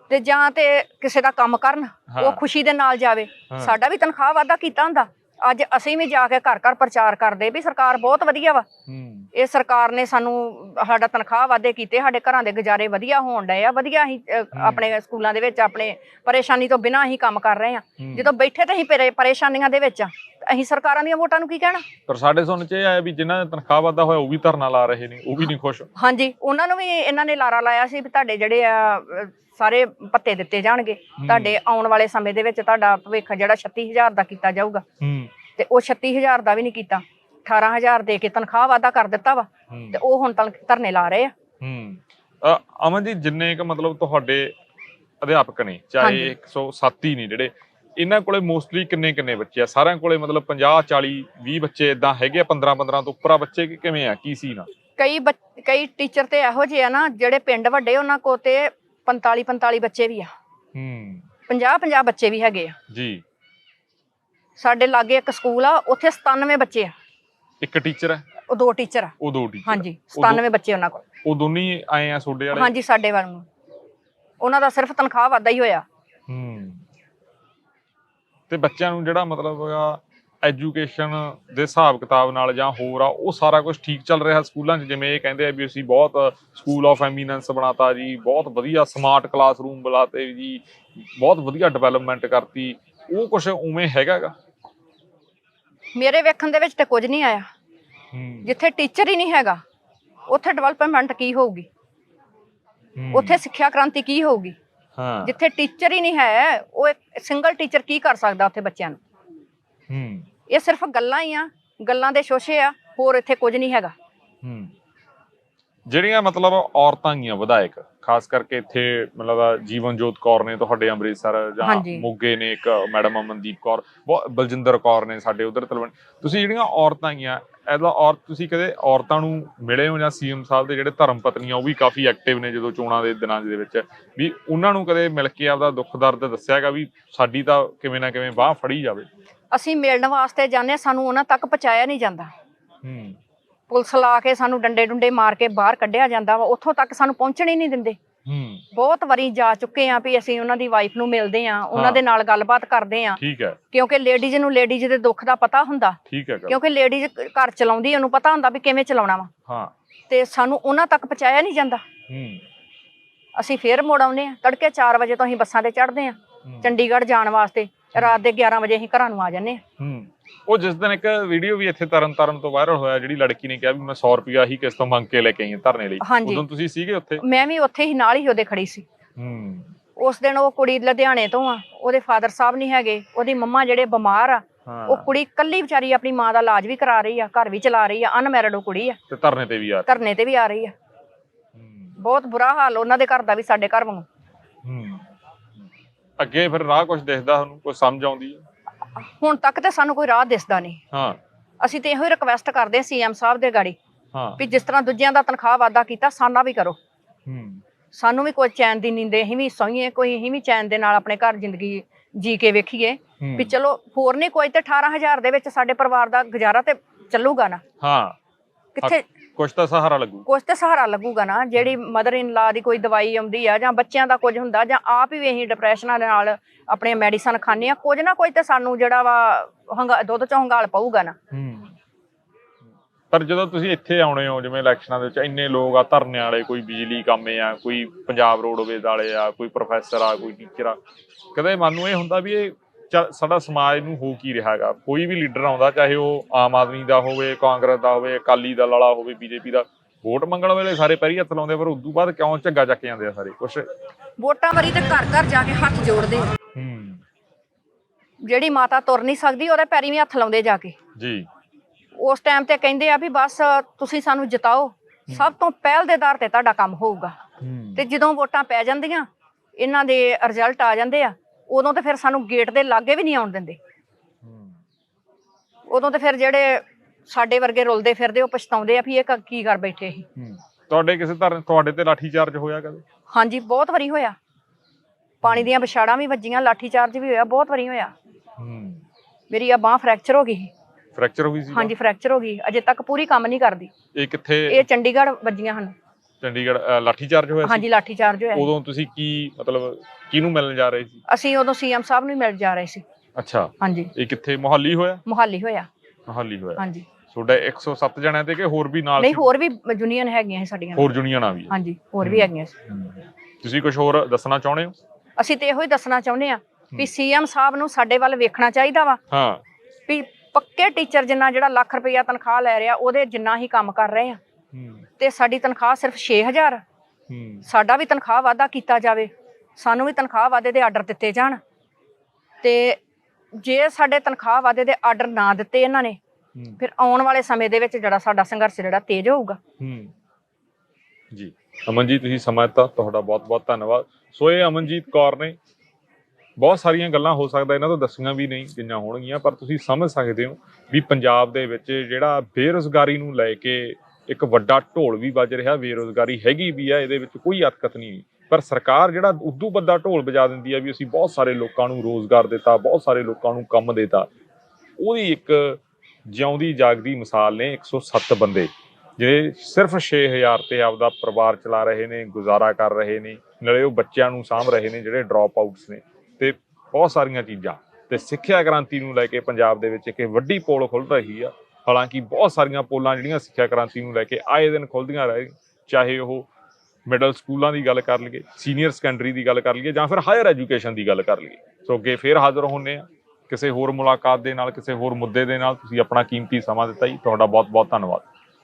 ਤੇ ਜਾਂ ਤੇ ਕਿਸੇ ਦਾ ਕੰਮ ਕਰਨ। ਉਹ ਖੁਸ਼ੀ ਦੇ ਨਾਲ ਜਾਵੇ। ਸਾਡਾ ਵੀ ਤਨਖਾਹ ਵਾਧਾ ਕੀਤਾ ਹੁੰਦਾ। ਅੱਜ ਅਸੀਂ ਵੀ ਜਾ ਕੇ ਘਰ ਘਰ ਪ੍ਰਚਾਰ ਕਰਦੇ ਵੀ ਸਰਕਾਰ ਬਹੁਤ ਵਧੀਆ ਵਾ। ਇਹ ਸਰਕਾਰ ਨੇ ਸਾਨੂੰ ਸਾਡਾ ਤਨਖਾਹ ਵਾਧੇ ਕੀਤੇ ਸਾਡੇ ਘਰਾਂ ਦੇ ਗੁਜ਼ਾਰੇ ਵਧੀਆ ਹੋਣ ਡਏ ਆ ਵਧੀਆ ਅਸੀਂ ਅ, ਆਪਣੇ ਸਕੂਲਾਂ ਦੇ ਵਿੱਚ ਆਪਣੇ ਪਰੇਸ਼ਾਨੀ ਤੋਂ ਬਿਨਾਂ ਅਸੀਂ ਕੰਮ ਕਰ ਰਹੇ ਆ। ਜਦੋਂ ਬੈਠੇ ਤੇ ਅਸੀਂ ਪਰੇ- ਪਰੇਸ਼ਾਨੀਆਂ ਦੇ ਵਿੱਚ ਆ। ਤੇ ਅਸੀਂ ਸਰਕਾਰਾਂ ਦੀਆਂ ਵੋਟਾਂ ਨੂੰ ਕੀ ਕਹਿਣਾ? ਪਰ ਸਾਡੇ ਸੁਣ ਚ ਇਹ ਆਇਆ ਵੀ ਜਿਨ੍ਹਾਂ ਦਾ ਤਨਖਾਹ ਵਾਧਾ ਹੋਇਆ ਉਹ ਵੀ ਧਰਨਾ ਲਾ ਰਹੇ ਨੇ ਉਹ ਵੀ ਨਹੀਂ ਖੁਸ਼। ਹਾਂਜੀ ਉਹਨਾਂ ਨੂੰ ਵੀ ਇਹਨਾਂ ਨੇ ਲਾਰਾ ਲਾਇਆ ਸੀ ਵੀ ਤੁਹਾਡੇ ਜਿਹੜੇ ਆ ਅ, ਸਾਰੇ ਪੱਤੇ ਦਿੱਤੇ ਜਾਣਗੇ। ਤੁਹਾਡੇ ਆਉਣ ਵਾਲੇ ਸਮੇਂ ਦੇ ਵਿੱਚ ਤੁਹਾਡਾ ਭਵਿੱਖ ਜਿਹੜਾ 36000 ਦਾ ਕੀਤਾ ਜਾਊਗਾ। ਤੇ ਉਹ 36000 ਦਾ ਵੀ ਨਹੀਂ ਕੀਤਾ। 18000 ਦੇ ਕੇ ਤਨਖਾਹ ਵਾਧਾ ਕਰ ਦਿੱਤਾ ਵਾ। ਤੇ ਉਹ ਹੁਣ ਤਨ- ਧਰਨੇ ਲਾ ਰਹੇ ਆ। ਅਮਨ ਜੀ ਜਿੰਨੇ ਕ ਮਤਲਬ ਤੁਹਾਡੇ ਅਧਿਆਪਕ ਨੇ ਚਾਹੇ ਹਾਂਜੀ। 107 ਹੀ ਨੇ ਜਿਹੜੇ ਇਹਨਾਂ ਕੋਲੇ ਮੋਸਟਲੀ ਕਿੰਨੇ ਕਿੰਨੇ ਬੱਚੇ ਆ? ਸਾਰਿਆਂ ਕੋਲੇ ਮਤਲਬ 50 40 20 ਬੱਚੇ ਇਦਾਂ ਹੈਗੇ ਆ 15 15 ਤੋਂ ਉੱਪਰ ਆ ਬੱਚੇ ਕਿ ਕਿਵੇਂ ਆ? ਕੀ ਸੀ ਨਾ ਕਈ ਕਈ ਟੀਚਰ ਤੇ ਇਹੋ ਜਿਹੇ ਆ ਨਾ ਜਿਹੜੇ ਪਿੰਡ ਵੱਡੇ ਉਹਨਾਂ ਕੋ ਤੇ 45 45 ਬੱਚੇ ਵੀ ਆ। ਹੂੰ। 50 50 ਬੱਚੇ ਵੀ ਹੈਗੇ ਆ। ਜੀ। ਸਾਡੇ ਲਾਗੇ ਇੱਕ ਸਕੂਲ ਆ ਉੱਥੇ 97 ਬੱਚੇ ਆ। ਇੱਕ ਟੀਚਰ ਹੈ? ਉਹ ਦੋ ਟੀਚਰ ਆ। ਉਹ ਦੋ ਟੀਚਰ ਹਾਂਜੀ ਉਹ ਦੋ- 97 ਬੱਚੇ ਉਹਨਾਂ ਕੋਲ। ਉਹ ਦੋਨੇ ਆਏ ਆ ਤੁਹਾਡੇ ਵਾਲੇ? ਹਾਂਜੀ ਸਾਡੇ ਵੱਲ ਨੂੰ। ਉਹਨਾਂ ਦਾ ਸਿਰਫ ਤਨਖਾਹ ਵਾਧਾ ਹੀ ਹੋਇਆ। ਹੂੰ। ਤੇ ਬੱਚਿਆਂ ਨੂੰ ਜਿਹੜਾ ਮਤਲਬ ਐਜੂਕੇਸ਼ਨ ਦੇ ਹਿਸਾਬ ਕਿਤਾਬ ਨਾਲ ਜਾਂ ਹੋਰ ਆ ਉਹ ਸਾਰਾ ਕੁਝ ਠੀਕ ਚੱਲ ਰਿਹਾ ਸਕੂਲਾਂ 'ਚ। ਜਿਵੇਂ ਇਹ ਕਹਿੰਦੇ ਆ ਵੀ ਅਸੀਂ ਬਹੁਤ ਸਕੂਲ ਆਫ ਐਮੀਨੈਂਸ ਬਣਾਤਾ ਜੀ ਬਹੁਤ ਵਧੀਆ ਸਮਾਰਟ ਕਲਾਸਰੂਮ ਬੁਲਾਤੇ ਜੀ ਬਹੁਤ ਵਧੀਆ ਡਿਵੈਲਪਮੈਂਟ ਕਰਤੀ। ਉਹ ਕੁਝ ਉਵੇਂ ਹੈਗਾਗਾ ਮੇਰੇ ਵੇਖਣ ਦੇ ਵਿੱਚ ਤੇ ਕੁਝ ਨਹੀਂ ਆਇਆ। ਜਿੱਥੇ ਟੀਚਰ ਹੀ ਨਹੀਂ ਹੈਗਾ ਉੱਥੇ ਡਿਵੈਲਪਮੈਂਟ ਕੀ ਹੋਊਗੀ? ਉੱਥੇ ਸਿੱਖਿਆ ਕ੍ਰਾਂਤੀ ਕੀ ਹੋਊਗੀ? ਹਾਂ। ਜਿੱਥੇ ਟੀਚਰ ਹੀ ਨਹੀਂ ਹੈ ਉਹ ਇੱਕ ਸਿੰਗਲ ਟੀਚਰ ਕੀ ਕਰ ਸਕਦਾ ਉੱਥੇ ਬੱਚਿਆਂ ਨੂੰ? ਹੂੰ। ਇਹ ਸਿਰਫ ਗੱਲਾਂ ਹੀ ਆ ਗੱਲਾਂ ਦੇ ਸ਼ੋਸ਼ੇ ਆ ਹੋਰ ਇੱਥੇ ਕੁਝ ਨਹੀਂ ਹੈਗਾ। ਹੂੰ। ਜਿਹੜੀਆਂ ਮਤਲਬ ਔਰਤਾਂ ਗੀਆਂ ਵਿਧਾਇਕ ਖਾਸ ਕਰਕੇ ਇੱਥੇ ਮਤਲਬ ਜੀਵਨ ਜੋਤ ਕੌਰ ਨੇ ਤੁਹਾਡੇ ਅੰਮ੍ਰਿਤਸਰ ਜਾਂ। ਮੋਗੇ ਨੇ ਇੱਕ ਮੈਡਮ ਅਮਨਦੀਪ ਕੌਰ ਬਹੁਤ- ਬਲਜਿੰਦਰ ਕੌਰ ਨੇ ਸਾਡੇ ਉਧਰ ਤਲਵੰਡ। ਤੁਸੀਂ ਜਿਹੜੀਆਂ ਔਰਤਾਂ ਗੀਆਂ ਇਹਦਾ ਔਰਤ ਤੁਸੀਂ ਕਦੇ ਔਰਤਾਂ ਨੂੰ ਮਿਲੇ ਹੋ ਜਾਂ ਸੀਐਮ ਸਾਹਿਬ ਦੇ ਜਿਹੜੇ ਧਰਮ ਪਤਨੀਆਂ ਉਹ ਵੀ ਕਾਫੀ ਐਕਟਿਵ ਨੇ ਜਦੋਂ ਚੋਣਾਂ ਦੇ ਦਿਨਾਂ ਦੇ ਵਿੱਚ ਵੀ ਉਹਨਾਂ ਨੂੰ ਕਦੇ ਮਿਲ ਕੇ ਆਪਦਾ ਦੁੱਖ ਦਰਦ ਦੱਸਿਆਗਾ ਵੀ ਸਾਡੀ ਤਾਂ ਕਿਵੇਂ ਨਾ ਕਿਵੇਂ ਬਾਹ ਫੜੀ ਜਾਵੇ? ਅਸੀਂ ਮਿਲਣ ਵਾਸਤੇ ਜਾਂਦੇ ਸਾਨੂੰ ਉਹਨਾਂ ਤੱਕ ਪਹੁੰਚਾਇਆ ਨਹੀਂ ਜਾਂਦਾ। ਹੂੰ। ਪੁਲਿਸ ਲਾ ਕੇ ਸਾਨੂੰ ਡੰਡੇ ਡੁੰਡੇ ਮਾਰ ਕੇ ਬਾਹਰ ਕੱਢਿਆ ਜਾਂਦਾ ਵਾ ਉੱਥੋਂ ਤੱਕ ਸਾਨੂੰ ਪਹੁੰਚਣ ਹੀ ਨਹੀਂ ਦਿੰਦੇ। ਹੂੰ। ਬਹੁਤ ਵਾਰੀ ਜਾ ਚੁੱਕੇ ਆ ਵੀ ਅਸੀਂ ਉਹਨਾਂ ਦੀ ਵਾਈਫ ਨੂੰ ਮਿਲਦੇ ਆ ਉਹਨਾਂ। ਦੇ ਨਾਲ ਗੱਲਬਾਤ ਕਰਦੇ ਆ ਠੀਕ ਹੈ। ਕਿਉਂਕਿ ਲੇਡੀਜ਼ ਨੂੰ ਲੇਡੀਜ਼ ਦੇ ਦੁੱਖ ਦਾ ਪਤਾ ਹੁੰਦਾ। ਠੀਕ ਹੈ ਗੱਲ। ਕਿਉਂਕਿ ਲੇਡੀਜ਼ ਘਰ ਚਲਾਉਂਦੀ ਉਹਨੂੰ ਪਤਾ ਹੁੰਦਾ ਵੀ ਕਿਵੇਂ ਚਲਾਉਣਾ ਵਾ। ਹਾਂ। ਤੇ ਸਾਨੂੰ ਉਹਨਾਂ ਤੱਕ ਪਹੁੰਚਾਇਆ ਨਹੀਂ ਜਾਂਦਾ। ਹੂੰ। ਅਸੀਂ ਫੇਰ ਮੁੜ ਆਉਂਦੇ ਆ ਤੜਕੇ 4 ਵਜੇ ਤੋਂ ਅਸੀਂ ਬੱਸਾਂ ਤੇ ਚੜ੍ਹਦੇ ਆ ਹੂੰ। ਚੰਡੀਗੜ੍ਹ ਜਾਣ ਵਾਸਤੇ। ਰਾਤ ਦੇ 11 ਵਜੇ ਅਸੀਂ ਘਰਾਂ ਨੂੰ ਆ ਜਾਂਦੇ ਆ ਹੂੰ। ਉਹ ਜਿਸ ਦਿਨ ਇੱਕ ਵੀਡੀਓ ਵੀ ਇੱਥੇ ਤਰਨ ਤਾਰਨ ਤੋਂ ਵਾਇਰਲ ਹੋਇਆ ਜਿਹੜੀ ਲੜਕੀ ਨੇ ਕਿਹਾ ਵੀ ਮੈਂ 100 ਰੁਪਿਆ ਹੀ ਕਿਸ ਤੋਂ ਮੰਗ ਕੇ ਲੈ ਕੇ ਆਈ ਹਾਂ ਧਰਨੇ ਲਈ। ਹਾਂਜੀ। ਉਦੋਂ ਤੁਸੀਂ ਸੀਗੇ ਉੱਥੇ? ਮੈਂ ਵੀ ਉੱਥੇ ਹੀ ਨਾਲ ਹੀ ਉਹਦੇ ਖੜੀ ਸੀ। ਹੂੰ। ਉਸ ਦਿਨ ਉਹ ਕੁੜੀ ਲੁਧਿਆਣੇ ਤੋਂ ਆ ਉਹਦੇ ਫਾਦਰ ਸਾਹਿਬ ਨਹੀਂ ਹੈਗੇ ਉਹਦੀ ਮੰਮਾ ਜਿਹੜੇ ਬਿਮਾਰ ਆ ਹਾਂ। ਉਹ ਕੁੜੀ ਕੱਲੀ ਵਿਚਾਰੀ ਆਪਣੀ ਮਾਂ ਦਾ ਇਲਾਜ ਵੀ ਕਰਾ ਰਹੀ ਆ ਘਰ ਵੀ ਚਲਾ ਰਹੀ ਆ ਅਨਮੈਰਿਡ ਉਹ ਕੁੜੀ ਆ। ਤੇ ਧਰਨੇ ਤੇ ਵੀ ਯਾਰ ਧਰਨੇ ਤੇ ਵੀ ਆ ਰਹੀ ਆ। ਹੂੰ। ਬਹੁਤ ਬੁਰਾ ਹਾਲ ਉਹਨਾਂ ਦੇ ਘਰ ਦਾ ਵੀ ਸਾਡੇ ਘਰ ਵਾਂਗੂ। ਹੂੰ ਅੱਗੇ ਫਿਰ ਰਾਹ ਕੁਝ ਦਿਖਦਾ ਤੁਹਾਨੂੰ ਕੋਈ ਸਮਝ ਆਉਂਦੀ ਹੈ? ਹੁਣ ਤੱਕ ਤੇ ਸਾਨੂੰ ਕੋਈ ਰਾਹ ਦਿਸਦਾ ਨਹੀਂ। ਹਾਂ। ਅਸੀਂ ਤੇ ਇਹੋ ਹੀ ਰਿਕਵੈਸਟ ਕਰਦੇ ਸੀਐਮ ਸਾਹਿਬ ਦੇ ਗਾੜੀ ਹਾਂ। ਵੀ ਜਿਸ ਤਰ੍ਹਾਂ ਦੂਜਿਆਂ ਦਾ ਤਨਖਾਹ ਵਾਧਾ ਕੀਤਾ ਸਾਨਾ ਵੀ ਕਰੋ। ਹੂੰ। ਸਾਨੂੰ ਵੀ ਕੋਈ ਚੈਨ ਦੀ ਨੀਂਦ ਅਸੀਂ ਵੀ ਸੋਈਏ ਕੋਈ ਅਸੀਂ ਵੀ ਚੈਨ ਦੇ ਨਾਲ ਆਪਣੇ ਘਰ ਜ਼ਿੰਦਗੀ ਜੀ ਕੇ ਵੇਖੀਏ। ਵੀ ਚਲੋ ਹੋਰ ਨਹੀਂ ਕੋਈ ਤੇ 18000 ਦੇ ਵਿੱਚ ਸਾਡੇ ਪਰਿਵਾਰ ਦਾ ਗੁਜ਼ਾਰਾ ਤੇ ਚੱਲੂਗਾ ਨਾ। ਹਾਂ। ਕਿੱਥੇ ਕੁਝ ਤਾਂ ਸਹਾਰਾ ਲੱਗੂ। ਕੁਛ ਤੇ ਸਹਾਰਾ ਲੱਗੂਗਾ ਨਾ ਜਿਹੜੀ ਮਦਰ ਇਨ ਲਾ ਦੀ ਕੋਈ ਦਵਾਈ ਆਉਂਦੀ ਆ ਜਾਂ ਬੱਚਿਆਂ ਦਾ ਕੁਝ ਹੁੰਦਾ ਜਾਂ ਆਪ ਹੀ ਅਸੀਂ ਡਿਪਰੈਸ਼ਨਾਂ ਦੇ ਨਾਲ ਆਪਣੀਆਂ ਮੈਡੀਸਨ ਖਾਂਦੇ ਆ ਕੁਝ ਨਾ ਕੁਝ ਤੇ ਸਾਨੂੰ ਜਿਹੜਾ ਵਾ ਦੁੱਧ ਚੋਂ ਹੰਗਾਲ ਪਊਗਾ ਨਾ। ਪਰ ਜਦੋਂ ਤੁਸੀਂ ਇੱਥੇ ਆਉਣੇ ਹੋ ਜਿਵੇਂ ਇਲੈਕਸ਼ਨਾਂ ਦੇ ਵਿੱਚ ਇੰਨੇ ਲੋਕ ਆ ਧਰਨੇ ਵਾਲੇ ਕੋਈ ਬਿਜਲੀ ਕਾਮੇ ਆ ਕੋਈ ਪੰਜਾਬ ਰੋਡਵੇਜ਼ ਵਾਲੇ ਆ ਕੋਈ ਪ੍ਰੋਫੈਸਰ ਆ ਕੋਈ ਟੀਚਰ ਆ ਕਦੇ ਮਨ ਨੂੰ ਇਹ ਹੁੰਦਾ ਵੀ ਇਹ ਸਾਡਾ ਸਮਾਜ ਨੂੰ ਹੋ ਕੀ ਰਿਹਾ ਹੈਗਾ? ਕੋਈ ਵੀ ਲੀਡਰ ਆਉਂਦਾ ਚਾਹੇ ਉਹ ਆਮ ਆਦਮੀ ਦਾ ਹੋਵੇ ਕਾਂਗਰਸ ਦਾ ਹੋਵੇ ਅਕਾਲੀ ਦਲ ਵਾਲਾ ਹੋਵੇ ਬੀਜੇਪੀ ਦਾ ਵੋਟ ਮੰਗਣ ਵੇਲੇ ਸਾਰੇ ਪੈਰੀ ਹੱਥ ਲਾਉਂਦੇ ਪਰ ਉਦੋਂ ਬਾਅਦ ਕਿਉਂ ਝੱਗਾ ਚੱਕ ਜਾਂਦੇ ਆ ਸਾਰੇ? ਕੁਛ ਵੋਟਾਂ ਵਾਰੀ ਤੇ ਘਰ ਘਰ ਜਾ ਕੇ ਹੱਥ ਜੋੜਦੇ। ਹੂੰ। ਜਿਹੜੀ ਮਾਤਾ ਤੁਰ ਨਹੀਂ ਸਕਦੀ ਉਹਦੇ ਪੈਰੀ ਵੀ ਹੱਥ ਲਾਉਂਦੇ ਜਾ ਕੇ। ਜੀ। ਉਸ ਟਾਈਮ ਤੇ ਕਹਿੰਦੇ ਆ ਵੀ ਬਸ ਤੁਸੀਂ ਸਾਨੂੰ ਜਿਤਾਓ। ਸਭ ਤੋਂ ਪਹਿਲ ਦੇ ਆਧਾਰ ਤੇ ਤੁਹਾਡਾ ਕੰਮ ਹੋਊਗਾ। ਤੇ ਜਦੋਂ ਵੋਟਾਂ ਪੈ ਜਾਂਦੀਆਂ ਇਹਨਾਂ ਦੇ ਰਿਜ਼ਲਟ ਆ ਜਾਂਦੇ ਆ। ਉਦੋਂ ਤੇ ਫਿਰ ਸਾਨੂੰ ਗੇਟ ਦੇ ਲਾਗੇ ਵੀ ਨਹੀਂ ਆਉਣ ਦਿੰਦੇ। ਉਦੋਂ ਤੇ ਫਿਰ ਜਿਹੜੇ ਸਾਡੇ ਵਰਗੇ ਰੁਲਦੇ ਫਿਰਦੇ ਉਹ ਪਛਤਾਉਂਦੇ ਆ ਵੀ ਇਹ ਕ- ਕੀ ਕਰ ਬੈਠੇ ਸੀ। ਤੁਹਾਡੇ ਕਿਸੇ ਧਰ ਤੁਹਾਡੇ ਤੇ ਲਾਠੀ ਚਾਰਜ ਹੋਇਆ ਕਦੇ? ਹਾਂਜੀ ਬਹੁਤ ਵਾਰੀ ਹੋਇਆ। ਪਾਣੀ ਦੀਆਂ ਵਿਛਾੜਾਂ ਵੀ ਵੱਜੀਆਂ ਲਾਠੀ ਚਾਰਜ ਵੀ ਹੋਇਆ ਬਹੁਤ ਵਾਰੀ ਹੋਇਆ। ਹੂੰ। ਮੇਰੀ ਆ ਬਾਹ ਫ੍ਰੈਕਚਰ ਹੋ ਗਈ ਸੀ। ਫ੍ਰੈਕਚਰ ਹੋਈ ਸੀ ਹਾਂਜੀ ਫ੍ਰੈਕਚਰ ਹੋ ਗਈ। ਅਜੇ ਤੱਕ ਪੂਰੀ ਕੰਮ ਨਹੀਂ ਕਰਦੀ। ਇਹ ਕਿੱਥੇ? ਇਹ ਚੰਡੀਗੜ੍ਹ ਵੱਜੀਆਂ ਹਨ। ਚੰਡੀਗੜ੍ਹ ਅ, ਲਾਠੀ ਚਾਰਜ ਹੋਇਆ ਸੀ? ਹਾਂਜੀ ਲਾਠੀ ਚਾਰਜ ਹੋਇਆ ਸੀ। ਉਦੋਂ ਤੁਸੀਂ ਕੀ ਮਤਲਬ ਕਿਹਨੂੰ ਮਿਲਣ ਜਾ ਰਹੇ ਸੀ? ਅਸੀਂ ਉਦੋਂ ਸੀਐਮ ਸਾਹਿਬ ਨੂੰ ਹੀ ਮਿਲ ਜਾ ਰਹੇ ਸੀ। ਅੱਛਾ। ਹਾਂਜੀ। ਇਹ ਕਿੱਥੇ ਮੁਹਾਲੀ ਹੋਇਆ? ਮੁਹਾਲੀ ਹੋਇਆ। ਮੁਹਾਲੀ ਹੋਇਆ। ਹਾਂਜੀ। ਤੁਹਾਡਾ 107 ਜਣਿਆਂ ਤੇ ਕਿ ਹੋਰ ਵੀ ਨਾਲ ਨਹੀਂ ਸੀ? ਹੋਰ ਵੀ ਯੂਨੀਅਨ ਹੈਗੀਆਂ ਸੀ ਸਾਡੀਆਂ। ਹੋਰ ਯੂਨੀਅਨਾਂ ਵੀ। ਹਾਂਜੀ ਹੋਰ ਵੀ ਹੈਗੀਆਂ ਸੀ। ਤੁਸੀਂ ਕੁਝ ਹੋਰ ਦੱਸਣਾ ਚਾਹੁੰਦੇ ਹੋ? ਅਸੀਂ ਤੇ ਇਹੋ ਹੀ ਦੱਸਣਾ ਚਾਹੁੰਦੇ ਆ ਵੀ ਸੀਐਮ ਸਾਹਿਬ ਨੂੰ ਸਾਡੇ ਵੱਲ ਵੇਖਣਾ ਚਾਹੀਦਾ ਵਾ। ਹਾਂ। ਵੀ ਪੱਕੇ ਟੀਚਰ ਜਿੰਨਾ ਜਿਹੜਾ ਲੱਖ ਰੁਪਈਆ ਤਨਖਾਹ ਲੈ ਰਿਹਾ ਉਹਦੇ ਜਿੰਨਾ ਹੀ ਕੰਮ ਕਰ ਰਹੇ ਆ। ਹੂੰ। ਤੇ ਸਾਡੀ ਤਨਖਾਹ ਸਿਰਫ 6000 ਹੂੰ। ਸਾਡਾ ਵੀ ਤਨਖਾਹ ਵਾਧਾ ਕੀਤਾ ਜਾਵੇ ਸਾਨੂੰ ਵੀ ਤਨਖਾਹ ਵਾਧੇ ਦੇ ਆਰਡਰ ਦਿੱਤੇ ਜਾਣ। ਤੇ ਜੇ ਸਾਡੇ ਤਨਖਾਹ ਵਾਧੇ ਦੇ ਆਰਡਰ ਨਾ ਦਿੱਤੇ ਇਹਨਾਂ ਨੇ ਫਿਰ ਆਉਣ ਵਾਲੇ ਸਮੇਂ ਦੇ ਵਿੱਚ ਜਿਹੜਾ ਸਾਡਾ ਸੰਘਰਸ਼ ਜਿਹੜਾ ਤੇਜ਼ ਹੋਊਗਾ। ਹੂੰ। ਜੀ। ਅਮਨਜੀਤ ਤੁਸੀਂ ਸਮਾਂ ਦਿੱਤਾ ਤੁਹਾਡਾ ਬਹੁਤ-ਬਹੁਤ ਧੰਨਵਾਦ। ਸੋ ਇਹ ਅਮਨਜੀਤ ਕੌਰ ਨੇ ਬਹੁਤ ਸਾਰੀਆਂ ਗੱਲਾਂ ਹੋ ਸਕਦਾ ਇਹਨਾਂ ਤੋਂ ਦੱਸੀਆਂ ਵੀ ਨਹੀਂ ਜਿੰਨਾ ਹੋਣਗੀਆਂ ਪਰ ਤੁਸੀਂ ਸਮਝ ਸਕਦੇ ਹੋ ਵੀ ਪੰਜਾਬ ਦੇ ਵਿੱਚ ਜਿਹੜਾ ਬੇਰੁਜ਼ਗਾਰੀ ਨੂੰ ਲੈ ਕੇ ਇੱਕ ਵੱਡਾ ਢੋਲ ਵੀ ਵੱਜ ਰਿਹਾ, ਬੇਰੁਜ਼ਗਾਰੀ ਹੈਗੀ ਵੀ ਆ, ਇਹਦੇ ਵਿੱਚ ਕੋਈ ਹਰਕਤ ਨਹੀਂ ਪਰ ਸਰਕਾਰ ਜਿਹੜਾ ਉਦੋਂ ਵੱਡਾ ਢੋਲ ਵਜਾ ਦਿੰਦੀ ਆ ਵੀ ਅਸੀਂ ਬਹੁਤ ਸਾਰੇ ਲੋਕਾਂ ਨੂੰ ਰੋਜ਼ਗਾਰ ਦਿੱਤਾ, ਬਹੁਤ ਸਾਰੇ ਲੋਕਾਂ ਨੂੰ ਕੰਮ ਦਿੱਤਾ, ਉਹਦੀ ਇੱਕ ਜਿਉਂਦੀ ਜਾਗਦੀ ਮਿਸਾਲ ਨੇ 107 ਬੰਦੇ, ਜਿਹੜੇ ਸਿਰਫ 6000 ਤੇ ਆਪਦਾ ਪਰਿਵਾਰ ਚਲਾ ਰਹੇ ਨੇ, ਗੁਜ਼ਾਰਾ ਕਰ ਰਹੇ ਨੇ, ਨਾਲੇ ਉਹ ਬੱਚਿਆਂ ਨੂੰ ਸਾਂਭ ਰਹੇ ਨੇ ਜਿਹੜੇ ਡ੍ਰੌਪ ਆਊਟਸ ਨੇ ਤੇ ਬਹੁਤ ਸਾਰੀਆਂ ਚੀਜ਼ਾਂ। ਤੇ ਸਿੱਖਿਆ ਕ੍ਰਾਂਤੀ ਨੂੰ ਲੈ ਕੇ ਪੰਜਾਬ ਦੇ ਵਿੱਚ ਇੱਕ ਵੱਡੀ ਪੋਲ ਖੁੱਲ ਰਹੀ ਆ। ਹਾਲਾਂਕਿ ਬਹੁਤ ਸਾਰੀਆਂ ਪੋਲਾਂ ਜਿਹੜੀਆਂ ਸਿੱਖਿਆ ਕ੍ਰਾਂਤੀ ਨੂੰ ਲੈ ਕੇ ਆਏ ਦਿਨ ਖੁੱਲਦੀਆਂ ਰਹੇ ਚਾਹੇ ਉਹ ਮਿਡਲ ਸਕੂਲਾਂ ਦੀ ਗੱਲ ਕਰ ਲਈਏ ਸੀਨੀਅਰ ਸੈਕੰਡਰੀ ਦੀ ਗੱਲ ਕਰ ਲਈਏ ਜਾਂ ਫਿਰ ਹਾਇਰ ਐਜੂਕੇਸ਼ਨ ਦੀ ਗੱਲ ਕਰ ਲਈਏ। ਸੋ ਅੱਗੇ ਫੇਰ ਹਾਜ਼ਰ ਹੁੰਨੇ ਆ ਕਿਸੇ ਹੋਰ ਮੁਲਾਕਾਤ ਦੇ ਨਾਲ, ਕਿਸੇ ਹੋਰ ਮੁੱਦੇ ਦੇ ਨਾਲ ਤੁਸੀਂ ਆਪਣਾ ਕੀਮਤੀ ਸਮਾਂ ਦਿੱਤਾ ਜੀ। ਤੁਹਾਡਾ ਬਹੁਤ ਬਹੁਤ ਧੰਨਵਾਦ।